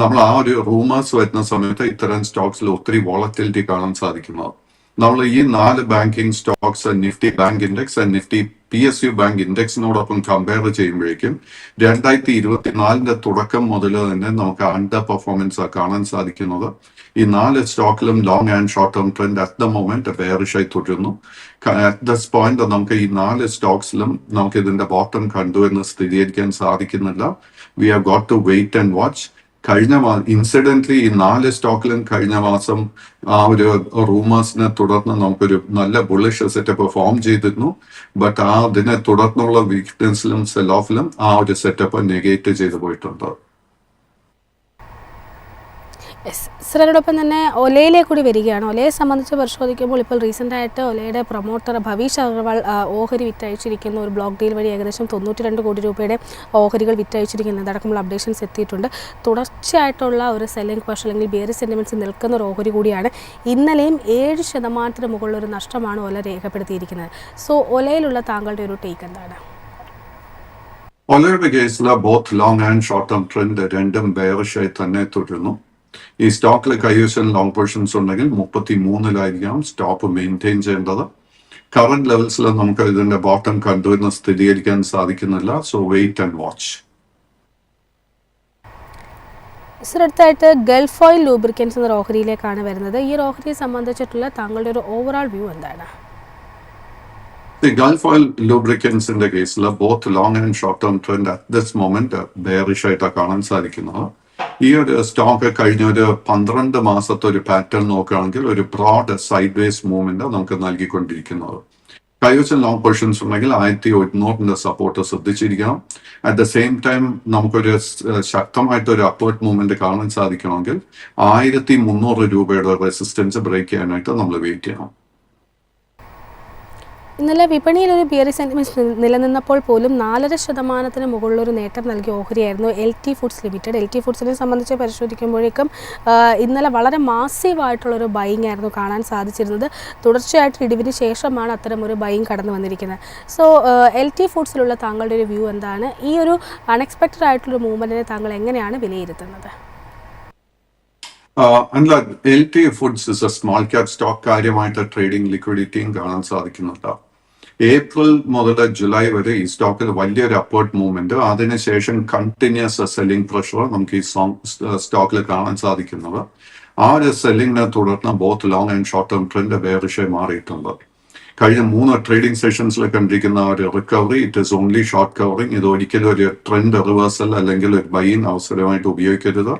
നമ്മൾ ആ ഒരു റൂമേഴ്സ് വരുന്ന സമയത്ത് ഇത്തരം സ്റ്റോക്സിൽ ഒത്തിരി വോളറ്റിലിറ്റി കാണാൻ സാധിക്കുന്നത് നമ്മൾ ഈ നാല് banking stocks Nifty bank index Nifty P S U bank ഇൻഡെക്സിനോടൊപ്പം compare ചെയ്യുമ്പോഴേക്കും രണ്ടായിരത്തി ഇരുപത്തിനാലിന്റെ തുടക്കം മുതൽ തന്നെ നമുക്ക് അണ്ടർ പെർഫോമൻസ് കാണാൻ സാധിക്കുന്നത്. ഈ നാല് സ്റ്റോക്കിലും long and short term trend at the moment ബെയറിഷായി തുടരുന്നു. അറ്റ് ദസ് പോയിന്റ് നമുക്ക് ഈ നാല് സ്റ്റോക്സിലും നമുക്ക് ഇതിന്റെ ബോട്ടം കണ്ടു എന്ന് സ്ഥിരീകരിക്കാൻ സാധിക്കുന്നില്ല. We have got to wait and watch കഴിഞ്ഞ ഇൻസിഡന്റ്ലി ഈ നാല് സ്റ്റോക്കിലും കഴിഞ്ഞ മാസം ആ ഒരു റൂമേഴ്സിനെ തുടർന്ന് നമുക്കൊരു നല്ല ബുള്ളിഷ് സെറ്റപ്പ് ഫോം ചെയ്തിരുന്നു. ബട്ട് ആ അതിനെ തുടർന്നുള്ള വീക്ക്നെസ്സിലും സെൽ ഓഫിലും ആ ഒരു സെറ്റപ്പ് നെഗേറ്റ് ചെയ്തു പോയിട്ടുണ്ട്. യെസ് സർ തന്നെ ഒലയിലെ കൂടി വരികയാണ്. ഒലയെ സംബന്ധിച്ച് പരിശോധിക്കുമ്പോൾ ഇപ്പോൾ റീസെന്റ് ആയിട്ട് ഒലയുടെ പ്രൊമോട്ടർ ഭവീഷ് അഗർവാൾ ഓഹരി വിറ്റയച്ചിരിക്കുന്ന ഒരു ബ്ലോക്ക് ഡീൽ വഴി ഏകദേശം തൊണ്ണൂറ്റി രണ്ട് കോടി രൂപയുടെ ഓഹരികൾ വിറ്റയച്ചിരിക്കുന്നത് അടക്കമുള്ള അപ്ഡേഷൻസ് എത്തിയിട്ടുണ്ട്. തുടർച്ചയായിട്ടുള്ള ഒരു സെല്ലിംഗ് പ്രഷർ അല്ലെങ്കിൽ ബിയറി സെന്റിമെന്റ്സ് നിൽക്കുന്ന ഒരു ഓഹരി കൂടിയാണ്. ഇന്നലെയും ഏഴ് ശതമാനത്തിന് മുകളിൽ ഒരു നഷ്ടമാണ് ഒല രേഖപ്പെടുത്തിയിരിക്കുന്നത്. സോ ഒലയിലുള്ള താങ്കളുടെ ഒരു ടേക്ക് എന്താണ്? ഒലയുടെ കേസിലെ both long and short term trend രണ്ടും ബെയറിഷായി തന്നെ തുടരുന്നു. ഈ സ്റ്റോക്കിൽ കൈവശം ലോങ് പൊസിഷൻസ് ഉണ്ടെങ്കിൽ മുപ്പത്തി മൂന്നിലായിരിക്കാം സ്റ്റോപ്പ് മെയിന്റെയിൻ ചെയ്യേണ്ടത് കറന്റ് ലെവൽസിൽ നമുക്ക് ഇതിന്റെ ബോട്ടം കണ്ടുവരുന്ന സ്ഥിരീകരിക്കാൻ സാധിക്കുന്നില്ല. So wait and watch sir അടുത്തായിട്ട് ഗൾഫ് ഓയിൽ ലൂബ്രിക്കൻസ് എന്ന ഓഹരിയിലേക്കാണ് വരുന്നത്. ഈ ഓഹരിയെ സംബന്ധിച്ചിട്ടുള്ള താങ്കളുടെ ഒരു ഓവറോൾ വ്യൂ എന്താണ്? ഗൾഫ് ഓയിൽ ലൂബ്രിക്കൻസിന്റെ കേസിൽ both long and short term trend at this moment bearish ആയിട്ടാണ് കാണാൻ സാധിക്കുന്നത്. ഈ ഒരു സ്റ്റോക്ക് കഴിഞ്ഞ ഒരു പന്ത്രണ്ട് മാസത്തെ ഒരു പാറ്റേൺ നോക്കുകയാണെങ്കിൽ ഒരു ബ്രോഡ് സൈഡ് വേസ് മൂവ്മെന്റ് നമുക്ക് നൽകിക്കൊണ്ടിരിക്കുന്നത്. കൈവശം ലോങ് പൊസിഷൻസ് ഉണ്ടെങ്കിൽ ആയിരത്തി ഒരുന്നൂറിന്റെ സപ്പോർട്ട് ശ്രദ്ധിച്ചിരിക്കണം. അറ്റ് ദ സെയിം ടൈം നമുക്കൊരു ശക്തമായിട്ട് ഒരു അപ്വേർഡ് മൂവ്മെന്റ് കാണാൻ സാധിക്കണമെങ്കിൽ ആയിരത്തി മുന്നൂറ് രൂപയുടെ റെസിസ്റ്റൻസ് ബ്രേക്ക് ചെയ്യാനായിട്ട് നമ്മൾ വെയിറ്റ് ചെയ്യണം. ഇന്നലെ വിപണിയിൽ ഒരു ബിയറി സെന്റിമെന്റ് നിലനിന്നപ്പോൾ പോലും നാലര ശതമാനത്തിന് മുകളിലൊരു നേട്ടം നൽകിയ ഓഹരിയായിരുന്നു L T Foods Limited L T ഫുഡ്സിനെ സംബന്ധിച്ച് പരിശോധിക്കുമ്പോഴേക്കും ഇന്നലെ വളരെ മാസീവായിട്ടുള്ളൊരു ബൈങ് ആയിരുന്നു കാണാൻ സാധിച്ചിരുന്നത്. തുടർച്ചയായിട്ട് ഇടിവിന് ശേഷമാണ് അത്തരം ഒരു ബൈങ് കടന്നു വന്നിരിക്കുന്നത്. സോ എൽ ടി ഫുഡ്സിലുള്ള താങ്കളുടെ ഒരു വ്യൂ എന്താണ്? ഈ ഒരു അൺഎക്സ്പെക്റ്റഡ് ആയിട്ടുള്ളൊരു മൂവ്മെന്റിനെ താങ്കൾ എങ്ങനെയാണ് വിലയിരുത്തുന്നത്? അല്ല L T Foods is a small cap stock കാര്യമായിട്ട് ട്രേഡിംഗ് ലിക്വിഡിറ്റിയും കാണാൻ സാധിക്കുന്നുണ്ട്. ഏപ്രിൽ മുതൽ ജൂലൈ വരെ ഈ സ്റ്റോക്കിൽ വലിയൊരു അപ്വേർഡ് മൂവ്മെന്റ് അതിനുശേഷം കണ്ടിന്യൂസ് സെല്ലിംഗ് പ്രഷർ നമുക്ക് ഈ സ്റ്റോക്കിൽ കാണാൻ സാധിക്കുന്നത്. ആ ഒരു സെല്ലിങ്ങിനെ തുടർന്ന് both long and short term trend വേറിഷായി മാറിയിട്ടുണ്ട്. കഴിഞ്ഞ മൂന്ന് ട്രേഡിംഗ് സെഷൻസിൽ കണ്ടിരിക്കുന്ന ഒരു recovery it is only short covering ഇത് ഒരിക്കലും ഒരു ട്രെൻഡ് റിവേഴ്സൽ അല്ലെങ്കിൽ ഒരു ബൈയിങ് അവസരമായിട്ട് ഉപയോഗിക്കരുത്.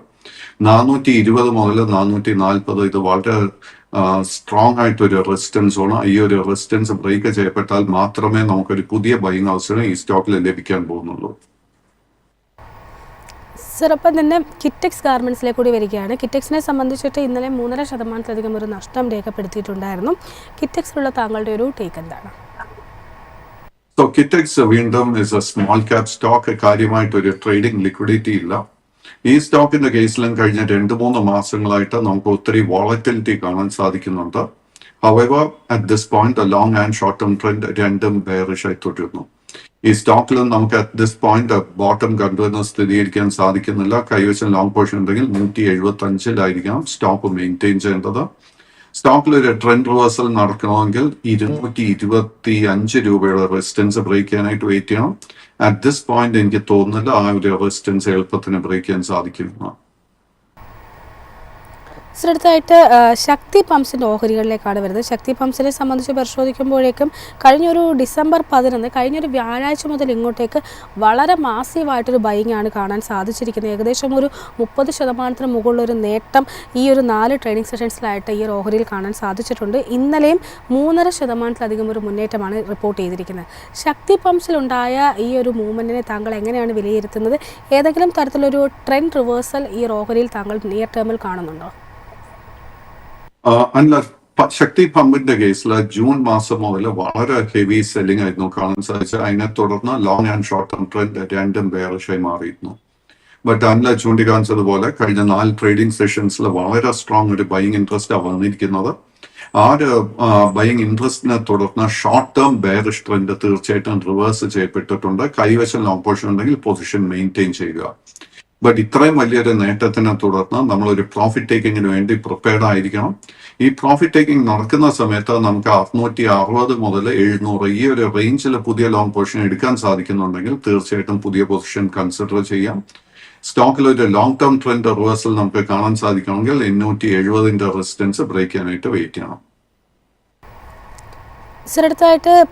നാനൂറ്റി ഇരുപത് മുതൽ നാനൂറ്റി നാൽപ്പത് ഇത് വളരെ സ്ട്രോങ് ആയിട്ട് ഒരു റെസിസ്റ്റൻസ് ആണ് ഈ ഒരു റെസിസ്റ്റൻസ് ബ്രേക്ക് ചെയ്യപ്പെട്ടാൽ മാത്രമേ നമുക്കൊരു പുതിയ ബൈങ് അവസരം ഈ സ്റ്റോക്കിൽ ലഭിക്കാൻ പോകുന്നുള്ളൂ. സർ അപ്പം തന്നെ കിറ്റക്സ് ഗാർമെൻസിലേക്ക് കൂടി വരികയാണ്. കിറ്റക്സിനെ സംബന്ധിച്ചിട്ട് ഇന്നലെ മൂന്നര ശതമാനത്തിലധികം ഒരു നഷ്ടം രേഖപ്പെടുത്തിയിട്ടുണ്ടായിരുന്നു. കിറ്റക്സിലുള്ള താങ്കളുടെ ഒരു ടേക്ക് എന്താണ്? സോ കിറ്റക്സ് വീണ്ടും is a small cap stock കാര്യമായിട്ട് ഒരു ട്രേഡിംഗ് ലിക്വിഡിറ്റി ഇല്ല. ഈ സ്റ്റോക്കിന്റെ കേസിലും കഴിഞ്ഞ രണ്ട് മൂന്ന് മാസങ്ങളായിട്ട് നമുക്ക് ഒത്തിരി വോളറ്റിലിറ്റി കാണാൻ സാധിക്കുന്നുണ്ട്. However at this point long and short term trend രണ്ടും ബെയറിഷ് ആയി തുടരുന്നു. ഈ സ്റ്റോക്കിലും നമുക്ക് അറ്റ് ദിസ് പോയിന്റ് ബോട്ടം കണ്ടുവരുന്ന സ്ഥിരീകരിക്കാൻ സാധിക്കുന്നില്ല. കൈവശം ലോങ് പോർഷൻ ഉണ്ടെങ്കിൽ നൂറ്റി എഴുപത്തി അഞ്ചിലായിരിക്കാം സ്റ്റോക്ക് മെയിന്റെയിൻ ചെയ്യേണ്ടത്. സ്റ്റോക്കിൽ ഒരു ട്രെൻഡ് റിവേഴ്സൽ നടക്കണമെങ്കിൽ ഇരുന്നൂറ്റി ഇരുപത്തി അഞ്ച് രൂപയുടെ റെസിസ്റ്റൻസ് ബ്രേക്ക് ചെയ്യാനായിട്ട് വെയിറ്റ് ചെയ്യണം. അറ്റ് ദിസ് പോയിന്റ് എനിക്ക് തോന്നുന്നില്ല ആ ഒരു റെസിസ്റ്റൻസ് എളുപ്പത്തിന് ബ്രേക്ക് ചെയ്യാൻ സാധിക്കും. സർ അടുത്തായിട്ട് ശക്തി പമ്പ്സിന്റെ ഓഹരികളിലേക്കാണ് വരുന്നത്. ശക്തി പമ്പ്സിനെ സംബന്ധിച്ച് പരിശോധിക്കുമ്പോഴേക്കും കഴിഞ്ഞൊരു ഡിസംബർ പതിനൊന്ന് കഴിഞ്ഞൊരു വ്യാഴാഴ്ച മുതൽ ഇങ്ങോട്ടേക്ക് വളരെ മാസീവായിട്ടൊരു ബൈങ് ആണ് കാണാൻ സാധിച്ചിരിക്കുന്നത്. ഏകദേശം ഒരു മുപ്പത് ശതമാനത്തിന് മുകളിലൊരു നേട്ടം ഈ ഒരു നാല് ട്രെയിനിങ് സെഷൻസിലായിട്ട് ഈ ഒരു ഓഹരിയിൽ കാണാൻ സാധിച്ചിട്ടുണ്ട്. ഇന്നലെയും മൂന്നര ശതമാനത്തിലധികം ഒരു മുന്നേറ്റമാണ് റിപ്പോർട്ട് ചെയ്തിരിക്കുന്നത്. ശക്തി പമ്പ്സിലുണ്ടായ ഈ ഒരു മൂവ്മെന്റിനെ താങ്കൾ എങ്ങനെയാണ് വിലയിരുത്തുന്നത്? ഏതെങ്കിലും തരത്തിലൊരു ട്രെൻഡ് റിവേഴ്സൽ ഈ ഓഹരിയിൽ താങ്കൾ നിയർ ടേമിൽ കാണുന്നുണ്ടോ? അല്ല ശക്തി പമ്പിന്റെ കേസിൽ ജൂൺ മാസം മുതൽ വളരെ ഹെവി സെല്ലിംഗ് ആയിരുന്നു കാണാൻ സാധിച്ചത്. അതിനെ തുടർന്ന് long and short term trend രണ്ടും ബെയറിഷായി മാറിയിരുന്നു. ബട്ട് അല്ല ചൂണ്ടിക്കാണിച്ചതുപോലെ കഴിഞ്ഞ നാല് ട്രേഡിംഗ് സെഷൻസിൽ വളരെ സ്ട്രോങ് ഒരു ബൈങ് ഇൻട്രസ്റ്റ് വന്നിരിക്കുന്നത്. ആ ഒരു ബൈങ് ഇൻട്രസ്റ്റിനെ തുടർന്ന് ഷോർട്ട് ടേം ബെയറിഷ് ട്രെൻഡ് തീർച്ചയായിട്ടും റിവേഴ്സ് ചെയ്യപ്പെട്ടിട്ടുണ്ട്. കൈവശം പോർഷൻ ഉണ്ടെങ്കിൽ പൊസിഷൻ മെയിന്റെയിൻ ചെയ്യുക. ബട്ട് ഇത്രയും വലിയൊരു നേട്ടത്തിനെ തുടർന്ന് നമ്മൾ ഒരു പ്രോഫിറ്റ് ടേക്കിങ്ങിന് വേണ്ടി പ്രിപ്പയർഡ് ആയിരിക്കണം. ഈ പ്രോഫിറ്റ് ടേക്കിംഗ് നടക്കുന്ന സമയത്ത് നമുക്ക് അറുന്നൂറ്റി അറുപത് മുതൽ എഴുന്നൂറ് ഈ ഒരു റേഞ്ചിൽ പുതിയ ലോങ് പൊസിഷൻ എടുക്കാൻ സാധിക്കുന്നുണ്ടെങ്കിൽ തീർച്ചയായിട്ടും പുതിയ പൊസിഷൻ കൺസിഡർ ചെയ്യാം. സ്റ്റോക്കിൽ ഒരു ലോങ് ടേം ട്രെൻഡ് റിവേഴ്സൽ നമുക്ക് കാണാൻ സാധിക്കണമെങ്കിൽ എണ്ണൂറ്റി എഴുപതിന്റെ റെസിസ്റ്റൻസ് ബ്രേക്ക് ചെയ്യാനായിട്ട് വെയിറ്റ് ചെയ്യണം. സർ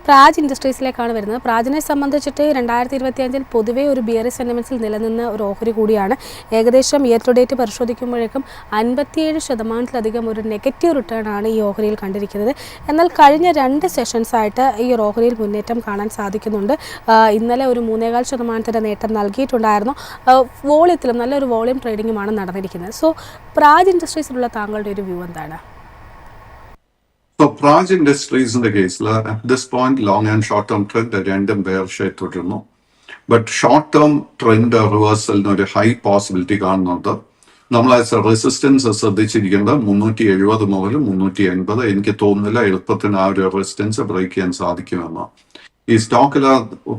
പ്രാജ് ഇൻഡസ്ട്രീസിലേക്കാണ് വരുന്നത്. പ്രാജിനെ സംബന്ധിച്ചിട്ട് രണ്ടായിരത്തി ഇരുപത്തി അഞ്ചിൽ പൊതുവെ ഒരു ബിയറി സെന്റിമെൻസിൽ നിലനിന്ന ഒരു ഓഹരി കൂടിയാണ്. ഏകദേശം ഇയർ ടു ഡേറ്റ് പരിശോധിക്കുമ്പോഴേക്കും അൻപത്തിയേഴ് ശതമാനത്തിലധികം ഒരു നെഗറ്റീവ് റിട്ടേൺ ആണ് ഈ ഓഹരിയിൽ കണ്ടിരിക്കുന്നത്. എന്നാൽ കഴിഞ്ഞ രണ്ട് സെഷൻസായിട്ട് ഈ ഒരു ഓഹരിയിൽ മുന്നേറ്റം കാണാൻ സാധിക്കുന്നുണ്ട്. ഇന്നലെ ഒരു മൂന്നേകാൽ ശതമാനത്തിന്റെ നേട്ടം നൽകിയിട്ടുണ്ടായിരുന്നു. വോളിയത്തിലും നല്ലൊരു വോളിയം ട്രേഡിങ്ങുമാണ് നടന്നിരിക്കുന്നത്. സോ പ്രാജ് ഇൻഡസ്ട്രീസിലുള്ള താങ്കളുടെ ഒരു വ്യൂ എന്താണ്? സോ പ്രാജ് ഇൻഡസ്ട്രീസിന്റെ കേസിൽ at this point long and short term trend രണ്ടും ബെയർഷായി തുടരുന്നു ബട്ട് ഷോർട്ട് ടേം ട്രെൻഡ് റിവേഴ്സലിന് ഒരു ഹൈ പോസിബിലിറ്റി കാണുന്നുണ്ട് നമ്മൾ റെസിസ്റ്റൻസ് ശ്രദ്ധിച്ചിരിക്കേണ്ടത് മുന്നൂറ്റി എഴുപത് മുതൽ മുന്നൂറ്റി എൺപത് എനിക്ക് തോന്നുന്നില്ല എളുപ്പത്തിന് ആ ഒരു റെസിസ്റ്റൻസ് ബ്രേക്ക് ചെയ്യാൻ സാധിക്കുമെന്ന്. ഈ സ്റ്റോക്കിൽ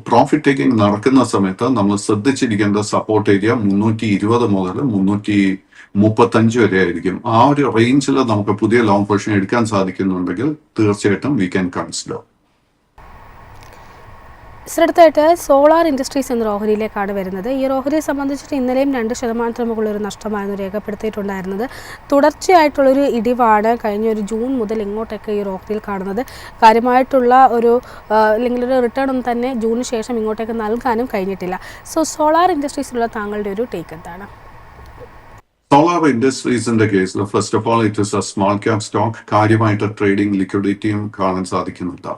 പ്രോഫിറ്റ് ടേക്കിംഗ് നടക്കുന്ന സമയത്ത് നമ്മൾ ശ്രദ്ധിച്ചിരിക്കേണ്ട സപ്പോർട്ട് ഏരിയ മുന്നൂറ്റി ഇരുപത് മുതൽ മുന്നൂറ്റി മുപ്പത്തഞ്ച് വരെ ആയിരിക്കും. ആ ഒരു റേഞ്ചിൽ നമുക്ക് പുതിയ ലോങ് പൊസിഷൻ എടുക്കാൻ സാധിക്കുന്നുണ്ടെങ്കിൽ തീർച്ചയായിട്ടും വി ക്യാൻ കൺസിഡർ അടുത്തായിട്ട് സോളാർ ഇൻഡസ്ട്രീസ് എന്ന ഓഹരിയിലേക്കാണ് വരുന്നത്. ഈ ഓഹരിയെ സംബന്ധിച്ചിട്ട് ഇന്നലെയും രണ്ട് ശതമാനത്തിന് മുകളിൽ ഒരു നഷ്ടമായിരുന്നു രേഖപ്പെടുത്തിയിട്ടുണ്ടായിരുന്നത്. തുടർച്ചയായിട്ടുള്ളൊരു ഇടിവാണ് കഴിഞ്ഞ ഒരു ജൂൺ മുതൽ ഇങ്ങോട്ടൊക്കെ ഈ ഓഹരിയിൽ കാണുന്നത്. കാര്യമായിട്ടുള്ള ഒരു അല്ലെങ്കിൽ ഒരു റിട്ടേൺ ഒന്നും തന്നെ ജൂണിന് ശേഷം ഇങ്ങോട്ടേക്ക് നൽകാനും കഴിഞ്ഞിട്ടില്ല. സോ സോളാർ ഇൻഡസ്ട്രീസിലുള്ള താങ്കളുടെ ഒരു ടേക്ക് എന്താണ്? സോളാർ ഇൻഡസ്ട്രീസിന്റെ കേസിൽ first of all it is a small cap stock കാര്യമായിട്ട് ട്രേഡിംഗ് ലിക്വിഡിറ്റിയും കാണാൻ സാധിക്കുന്നുണ്ട്.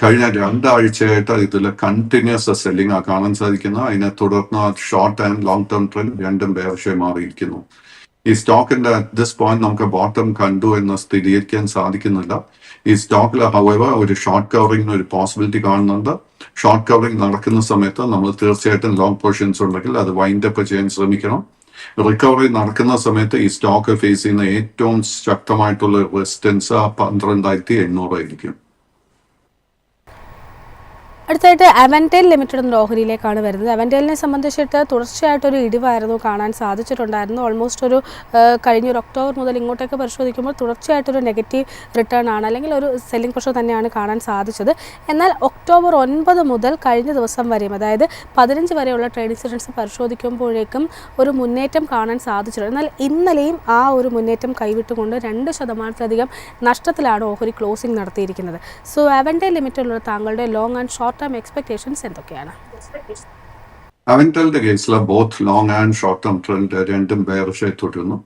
കഴിഞ്ഞ രണ്ടാഴ്ചയായിട്ട് ഇതിൽ കണ്ടിന്യൂസ് സെല്ലിംഗ് ആ കാണാൻ സാധിക്കുന്നു. അതിനെ തുടർന്ന് short and long term trend രണ്ടും ബേർഷെ മാറിയിരിക്കുന്നു. ഈ സ്റ്റോക്കിന്റെ അറ്റ് ദിസ് പോയിന്റ് നമുക്ക് ബോട്ടം കണ്ടു എന്ന് സ്ഥിരീകരിക്കാൻ സാധിക്കുന്നില്ല. ഈ സ്റ്റോക്കിൽ ഹവർ ഒരു ഷോർട്ട് കവറിംഗിന് ഒരു പോസിബിലിറ്റി കാണുന്നുണ്ട്. ഷോർട്ട് കവറിംഗ് നടക്കുന്ന സമയത്ത് നമ്മൾ തീർച്ചയായിട്ടും ലോങ് പൊസിഷൻസ് ഉണ്ടെങ്കിൽ അത് വൈൻഡപ്പ് ചെയ്യാൻ ശ്രമിക്കണം. റിക്കവറി നടക്കുന്ന സമയത്ത് ഈ സ്റ്റോക്ക് ഫേസ് ചെയ്യുന്ന ഏറ്റവും ശക്തമായിട്ടുള്ള റെസിസ്റ്റൻസ് പന്ത്രണ്ടായിരത്തി എണ്ണൂറ് ആയിരിക്കും അടുത്തായിട്ട് അവന്റേൽ ലിമിറ്റഡ് എന്ന ഓഹരിയിലേക്കാണ് വരുന്നത്. അവന്റേലിനെ സംബന്ധിച്ചിട്ട് തുടർച്ചയായിട്ടൊരു ഇടിവായിരുന്നു കാണാൻ സാധിച്ചിട്ടുണ്ടായിരുന്നു. ഓൾമോസ്റ്റ് ഒരു കഴിഞ്ഞൊരു കഴിഞ്ഞ ഒക്ടോബർ മുതൽ ഇങ്ങോട്ടേക്ക് പരിശോധിക്കുമ്പോൾ തുടർച്ചയായിട്ടൊരു നെഗറ്റീവ് റിട്ടേൺ ആണ് അല്ലെങ്കിൽ ഒരു സെല്ലിംഗ് പ്രഷർ തന്നെയാണ് കാണാൻ സാധിച്ചത്. എന്നാൽ ഒക്ടോബർ ഒൻപത് മുതൽ കഴിഞ്ഞ ദിവസം വരെയും അതായത് പതിനഞ്ച് വരെയുള്ള ട്രേഡിംഗ് സെഷൻസ് പരിശോധിക്കുമ്പോഴേക്കും ഒരു മുന്നേറ്റം കാണാൻ സാധിച്ചിട്ടുണ്ട് എന്നാൽ ഇന്നലെയും ആ ഒരു മുന്നേറ്റം കൈവിട്ടുകൊണ്ട് രണ്ട് ശതമാനത്തിലധികം നഷ്ടത്തിലാണ് ഓഹരി ക്ലോസിംഗ് നടത്തിയിരിക്കുന്നത്. സോ അവന്റെ ലിമിറ്റിലുള്ള താങ്കളുടെ long and short term expectations എന്തൊക്കെയാണ്? Both long and short term trend രണ്ടും തുടരുന്നു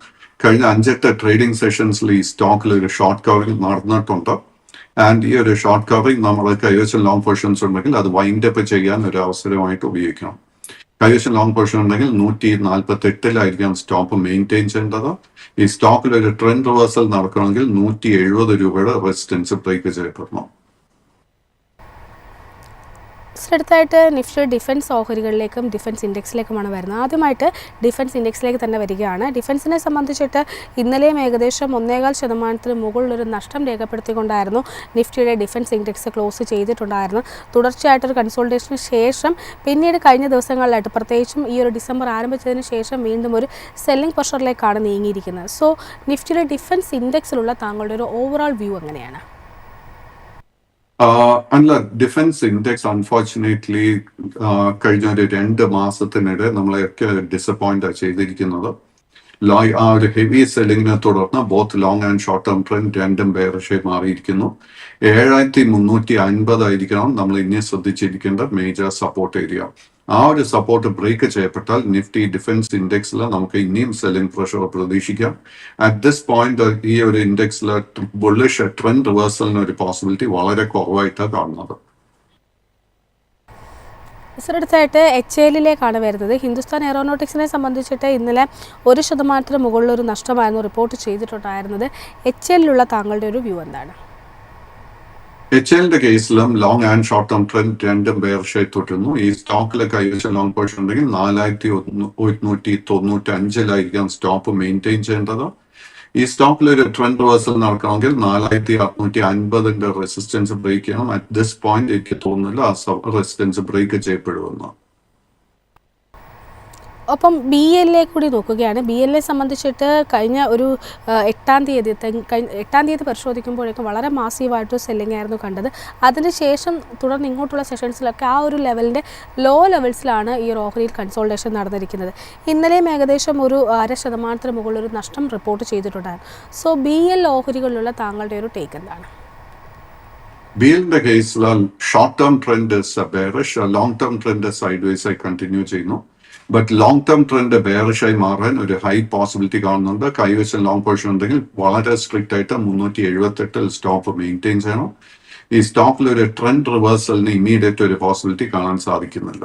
കഴിഞ്ഞ അഞ്ചെട്ട് ട്രേഡിംഗ് സെഷൻസിൽ ഈ സ്റ്റോക്കിൽ ഒരു ഷോർട്ട് കവറിംഗ് നടന്നിട്ടുണ്ട്. ആൻഡ് ഈ ഒരു ഷോർട്ട് കവറിംഗ് നമ്മൾ കൈവശം ലോങ് പൊസിഷൻസ് ഉണ്ടെങ്കിൽ അത് വൈൻഡ് അപ്പ് ചെയ്യാൻ ഒരു അവസരമായിട്ട് ഉപയോഗിക്കണം. കൈവശം ലോങ് പൊസിഷൻ ഉണ്ടെങ്കിൽ നൂറ്റി നാൽപ്പത്തി എട്ടിലായിരിക്കാം സ്റ്റോപ്പ് മെയിന്റെയിൻ ചെയ്യേണ്ടത്. ഈ സ്റ്റോക്കിൽ ഒരു ട്രെൻഡ് റിവേഴ്സൽ നടക്കണമെങ്കിൽ നൂറ്റി എഴുപത് രൂപയുടെ റെസിസ്റ്റൻസ് ബ്രേക്ക് ചെയ്യപ്പെടണം. അടുത്തായിട്ട് നിഫ്റ്റി ഡിഫൻസ് ഓഹരികളിലേക്കും ഡിഫൻസ് ഇൻഡെക്സിലേക്കുമാണ് വരുന്നത്. ആദ്യമായിട്ട് ഡിഫൻസ് ഇൻഡെക്സിലേക്ക് തന്നെ വരികയാണ്. ഡിഫൻസിനെ സംബന്ധിച്ചിട്ട് ഇന്നലെയും ഏകദേശം ഒന്നേകാൽ ശതമാനത്തിന് മുകളിലൊരു നഷ്ടം രേഖപ്പെടുത്തിക്കൊണ്ടായിരുന്നു നിഫ്റ്റിയുടെ ഡിഫൻസ് ഇൻഡെക്സ് ക്ലോസ് ചെയ്തിട്ടുണ്ടായിരുന്നു തുടർച്ചയായിട്ടൊരു കൺസോൾട്ടേഷന് ശേഷം പിന്നീട് കഴിഞ്ഞ ദിവസങ്ങളിലായിട്ട് പ്രത്യേകിച്ചും ഈ ഒരു ഡിസംബർ ആരംഭിച്ചതിന് ശേഷം വീണ്ടും ഒരു സെല്ലിംഗ് പ്രഷറിലേക്കാണ് നീങ്ങിയിരിക്കുന്നത്. സോ നിഫ്റ്റിയുടെ ഡിഫൻസ് ഇൻഡെക്സിലുള്ള താങ്കളുടെ ഒരു ഓവറോൾ വ്യൂ എങ്ങനെയാണ്? അല്ല ഡിഫൻസ് ഇൻഡെക്സ് അൺഫോർച്ചുനേറ്റ്ലി കഴിഞ്ഞ ഒരു രണ്ട് മാസത്തിനിടെ നമ്മളെയൊക്കെ ഡിസപ്പോയിന്റ് ചെയ്തിരിക്കുന്നത്. ആ ഒരു ഹെവി സെല്ലിങ്ങിനെ തുടർന്ന് both long and short term trend രണ്ടും ബെയറിഷായി മാറിയിരിക്കുന്നു. ഏഴായിരത്തി മുന്നൂറ്റി അൻപതായിരിക്കണം നമ്മൾ ഇനി ശ്രദ്ധിച്ചിരിക്കേണ്ട മേജർ സപ്പോർട്ട് ഏരിയ ആ ഒരു സപ്പോർട്ട് ബ്രേക്ക് ചെയ്യപ്പെട്ടാൽ നിഫ്റ്റി ഡിഫൻസ് ഇൻഡെക്സിൽ നമുക്ക് ഇനിയും സെല്ലിംഗ് പ്രഷർ പ്രതീക്ഷിക്കാം. അറ്റ് ദിസ് പോയിന്റ് ഈ ഒരു ഇൻഡെക്സിൽ ബുള്ളിഷ് ട്രെൻഡ് റിവേഴ്സലിന് ഒരു പോസിബിലിറ്റി വളരെ കുറവായിട്ടാണ് കാണുന്നത്. സർ അടുത്തായിട്ട് എച്ച് എല്ലിലേക്കാണ് വരുന്നത്. ഹിന്ദുസ്ഥാൻ എയറോനോട്ടിക്സിനെ സംബന്ധിച്ചിട്ട് ഇന്നലെ ഒരു ശതമാനത്തിന് മുകളിലൊരു നഷ്ടമായിരുന്നു റിപ്പോർട്ട് ചെയ്തിട്ടുണ്ടായിരുന്നത്. എച്ച് എല്ലിലുള്ള താങ്കളുടെ ഒരു വ്യൂ എന്താണ്? എച്ച് എല്ലിന്റെ കേസിലും long and short term trend രണ്ടും ബെയർഷായി തുടരുന്നു ഈ സ്റ്റോക്കിലെ കൈവശം ലോങ് പൊസിഷൻ ഉണ്ടെങ്കിൽ നാലായിരത്തി ഒരുന്നൂറ്റി തൊണ്ണൂറ്റി അഞ്ചിലായിരിക്കാം സ്റ്റോപ്പ് മെയിന്റെയിൻ ചെയ്യേണ്ടത്. ഈ സ്റ്റോക്കിൽ ഒരു ട്രെൻഡ് റിവേഴ്സൽ നടക്കണമെങ്കിൽ നാലായിരത്തി അറുന്നൂറ്റി അൻപതിന്റെ റെസിസ്റ്റൻസ് ബ്രേക്ക് ചെയ്യണം. അറ്റ് ദിസ് പോയിന്റ് എനിക്ക് തോന്നുന്നില്ല ആ റെസിസ്റ്റൻസ് ബ്രേക്ക് ചെയ്യപ്പെടുമെന്ന്. ഒപ്പം ബി എൽ എ കൂടി നോക്കുകയാണ്. ബി എൽ എ സംബന്ധിച്ചിട്ട് കഴിഞ്ഞ ഒരു എട്ടാം തീയതി എട്ടാം തീയതി പരിശോധിക്കുമ്പോഴേക്കും വളരെ മാസീവായിട്ട് സെല്ലിംഗ് ആയിരുന്നു കണ്ടത്. അതിനുശേഷം തുടർന്ന് ഇങ്ങോട്ടുള്ള സെഷൻസിലൊക്കെ ആ ഒരു ലെവലിന്റെ ലോ ലെവൽസിലാണ് ഈ ഒരു ഓഹരിയിൽ കൺസോൾട്ടേഷൻ നടന്നിരിക്കുന്നത്. ഇന്നലെയും ഏകദേശം ഒരു അര ശതമാനത്തിന് മുകളിൽ ഒരു നഷ്ടം റിപ്പോർട്ട് ചെയ്തിട്ടുണ്ടായിരുന്നു. സോ ബി എൽ ഓഹരികളിലുള്ള താങ്കളുടെ ഒരു ടേക്ക് എന്താണ്? ബിയലിന്റെ കേസിൽ short term trend bearish long term trend sideways ആയി കണ്ടിന്യൂ ചെയ്യുന്നു. ബട്ട് ലോങ് ടേം ട്രെൻഡ് ബെയറിഷായി മാറാൻ ഒരു ഹൈ പോസിബിലിറ്റി കാണുന്നുണ്ട്. കൈവശം ലോങ് പൊസിഷൻ ഉണ്ടെങ്കിൽ വളരെ സ്ട്രിക്റ്റ് ആയിട്ട് മുന്നൂറ്റി എഴുപത്തി എട്ടിൽ സ്റ്റോപ്പ് മെയിന്റെയിൻ ചെയ്യണം. ഈ സ്റ്റോക്കിൽ ഒരു ട്രെൻഡ് റിവേഴ്സലിന് ഇമ്മീഡിയറ്റ് ഒരു പോസിബിലിറ്റി കാണാൻ സാധിക്കുന്നില്ല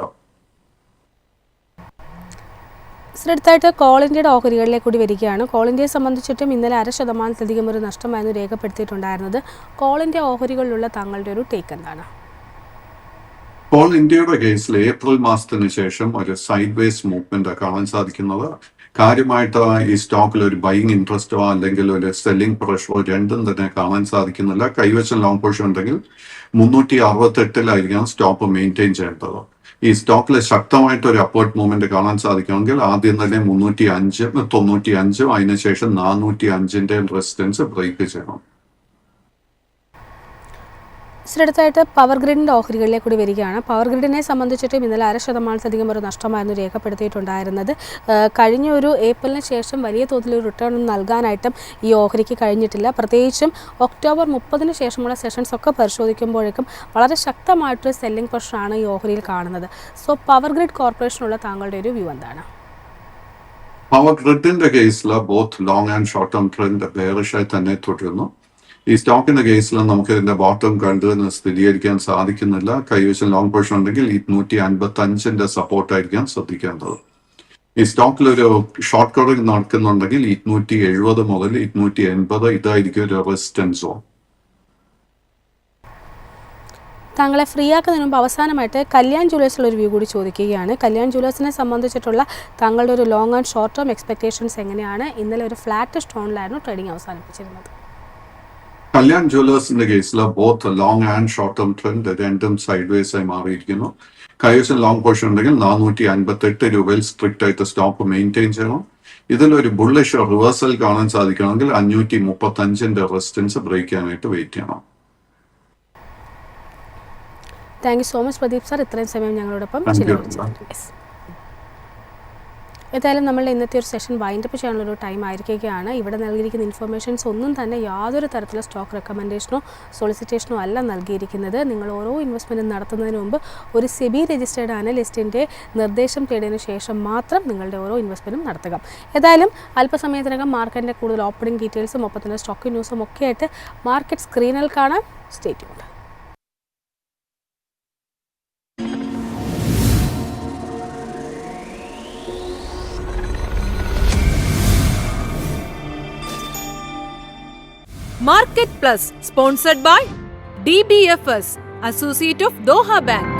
അടുത്തായിട്ട് കോൾ ഇന്ത്യയുടെ ഓഹരികളിലേക്ക് കൂടി വരികയാണ്. കോൾ ഇന്ത്യയെ സംബന്ധിച്ചിട്ടും ഇന്നലെ അര ശതമാനത്തിലധികം ഒരു നഷ്ടമായിരുന്നു രേഖപ്പെടുത്തിയിട്ടുണ്ടായിരുന്നത്. കോൾ ഇന്ത്യ ഓഹരികളിലുള്ള താങ്കളുടെ ഒരു ടേക്ക് എന്താണ്? ഇപ്പോൾ ഇന്ത്യയുടെ കേസിൽ ഏപ്രിൽ മാസത്തിന് ശേഷം ഒരു സൈഡ് വേസ് മൂവ്മെന്റ് കാണാൻ സാധിക്കുന്നത്. കാര്യമായിട്ട് ഈ സ്റ്റോക്കിൽ ഒരു ബൈങ് ഇൻട്രസ്റ്റോ അല്ലെങ്കിൽ ഒരു സെല്ലിംഗ് പ്രഷറോ രണ്ടും തന്നെ കാണാൻ സാധിക്കുന്നില്ല. കൈവശം ലോങ് പൊസിഷൻ ഉണ്ടെങ്കിൽ മുന്നൂറ്റി അറുപത്തെട്ടിലായിരിക്കണം സ്റ്റോപ്പ് മെയിന്റെയിൻ ചെയ്യേണ്ടത്. ഈ സ്റ്റോക്കിൽ ശക്തമായിട്ട് ഒരു അപ്പോർട്ട് മൂവ്മെന്റ് കാണാൻ സാധിക്കുമെങ്കിൽ ആദ്യം തന്നെ മുന്നൂറ്റി അഞ്ച് തൊണ്ണൂറ്റി അഞ്ചും അതിനുശേഷം നാനൂറ്റി അഞ്ചിന്റെ റെസിസ്റ്റൻസ് ബ്രേക്ക് ചെയ്യണം. അടുത്തായിട്ട് പവർ ഗ്രിഡിന്റെ ഓഹരികളിലേക്ക് കൂടി വരികയാണ്. പവർ ഗ്രിഡിനെ സംബന്ധിച്ചിട്ടും ഇന്നലെ അര ശതമാനത്തിലധികം ഒരു നഷ്ടമായിരുന്നു രേഖപ്പെടുത്തിയിട്ടുണ്ടായിരുന്നത്. കഴിഞ്ഞ ഒരു ഏപ്രിലിന് ശേഷം വലിയ തോതിൽ ഒരു റിട്ടേൺ നൽകാനായിട്ടും ഈ ഓഹരിക്ക് കഴിഞ്ഞിട്ടില്ല. പ്രത്യേകിച്ചും ഒക്ടോബർ മുപ്പതിന് ശേഷമുള്ള സെഷൻസ് ഒക്കെ പരിശോധിക്കുമ്പോഴേക്കും വളരെ ശക്തമായിട്ടൊരു സെല്ലിംഗ് പ്രഷറാണ് ഈ ഓഹരിയിൽ കാണുന്നത്. സോ പവർ ഗ്രിഡ് കോർപ്പറേഷനുള്ള താങ്കളുടെ ഒരു വ്യൂ എന്താണ്? പവർ ഗ്രിഡിന്റെ കേസിൽ both long and short term trend ബെയറിഷായി തന്നെ തുടരുന്നു. ഈ സ്റ്റോക്കിന്റെ കേസിൽ നമുക്ക് ഇതിന്റെ ബോട്ടം കണ്ടു സ്ഥിരീകരിക്കാൻ സാധിക്കുന്നില്ല. കൈവശം ലോങ് പൊസിഷൻ ഉണ്ടെങ്കിൽ ഇരുന്നൂറ്റി അൻപത്തി അഞ്ചിന്റെ സപ്പോർട്ടായിരിക്കാം ശ്രദ്ധിക്കേണ്ടത്. ഈ സ്റ്റോക്കിൽ ഒരു ഷോർട്ട് കവറിംഗ് നടക്കുന്നുണ്ടെങ്കിൽ ഇരുന്നൂറ്റി എഴുപത് മുതൽ ഇരുന്നൂറ്റി എൺപത് ഇതായിരിക്കും ഒരു റെസിസ്റ്റൻസ് താങ്കളെ ഫ്രീ ആക്കുന്നതിന് മുമ്പ് അവസാനമായിട്ട് കല്യാൺ ജുവലേഴ്സിലുള്ള ഒരു വ്യൂ കൂടി ചോദിക്കുകയാണ്. കല്യാൺ ജുവലേഴ്സിനെ സംബന്ധിച്ചിട്ടുള്ള താങ്കളുടെ ഒരു long and short term expectations എങ്ങനെയാണ്? ഇന്നലെ ഒരു ഫ്ലാറ്റ് സ്റ്റോണിലായിരുന്നു ട്രേഡിംഗ് അവസാനിപ്പിച്ചിരുന്നത്. കല്യാൺ ജ്വല്ലേഴ്സിന്റെ കേസിൽ both long and short term trend രണ്ടും സൈഡ് വേസ് ആയി മാറിയിരിക്കുന്നു. കൈവശം ലോങ് പോർഷൻ ഉണ്ടെങ്കിൽ നാനൂറ്റി അൻപത്തി എട്ട് രൂപയിൽ സ്ട്രിക്റ്റ് ആയിട്ട് സ്റ്റോപ്പ് മെയിന്റെയിൻ ചെയ്യണം. ഇതിലൊരു ബുള്ളിഷ് റിവേഴ്സൽ കാണാൻ സാധിക്കണമെങ്കിൽ അഞ്ഞൂറ്റി മുപ്പത്തി അഞ്ചിന്റെ റെസിസ്റ്റൻസ് ബ്രേക്ക് ചെയ്യാനായിട്ട് വെയിറ്റ് ചെയ്യണം. Thank you so much Pradeep sir ഇത്രയും സമയം ഞങ്ങളോടൊപ്പം Yes. ഏതായാലും നമ്മളുടെ ഇന്നത്തെ ഒരു സെഷൻ വൈൻഡപ്പ് ചെയ്യാനുള്ളൊരു ടൈം ആയിരിക്കുകയാണ്. ഇവിടെ നൽകിയിരിക്കുന്ന ഇൻഫർമേഷൻസ് ഒന്നും തന്നെ യാതൊരു തരത്തിലുള്ള സ്റ്റോക്ക് റെക്കമെൻഡേഷനോ സോളിസിറ്റേഷനോ അല്ല നൽകിയിരിക്കുന്നത്. നിങ്ങൾ ഓരോ ഇൻവെസ്റ്റ്മെന്റും നടത്തുന്നതിന് മുമ്പ് ഒരു സെബി രജിസ്റ്റേർഡ് അനലിസ്റ്റിന്റെ നിർദ്ദേശം തേടിയതിനു ശേഷം മാത്രം നിങ്ങളുടെ ഓരോ ഇൻവെസ്റ്റ്മെന്റും നടത്തുക. ഏതായാലും അല്പസമയത്തിനകം മാർക്കറ്റിന്റെ കൂടുതൽ ഓപ്പണിംഗ് ഡീറ്റെയിൽസും ഒപ്പം തന്നെ സ്റ്റോക്ക് ന്യൂസും ഒക്കെ ആയിട്ട് മാർക്കറ്റ് സ്ക്രീനിൽ കാണാം. സ്റ്റേറ്റ്യൂണ്ട് Market Plus, sponsored by DBFS, Associate of Doha Bank.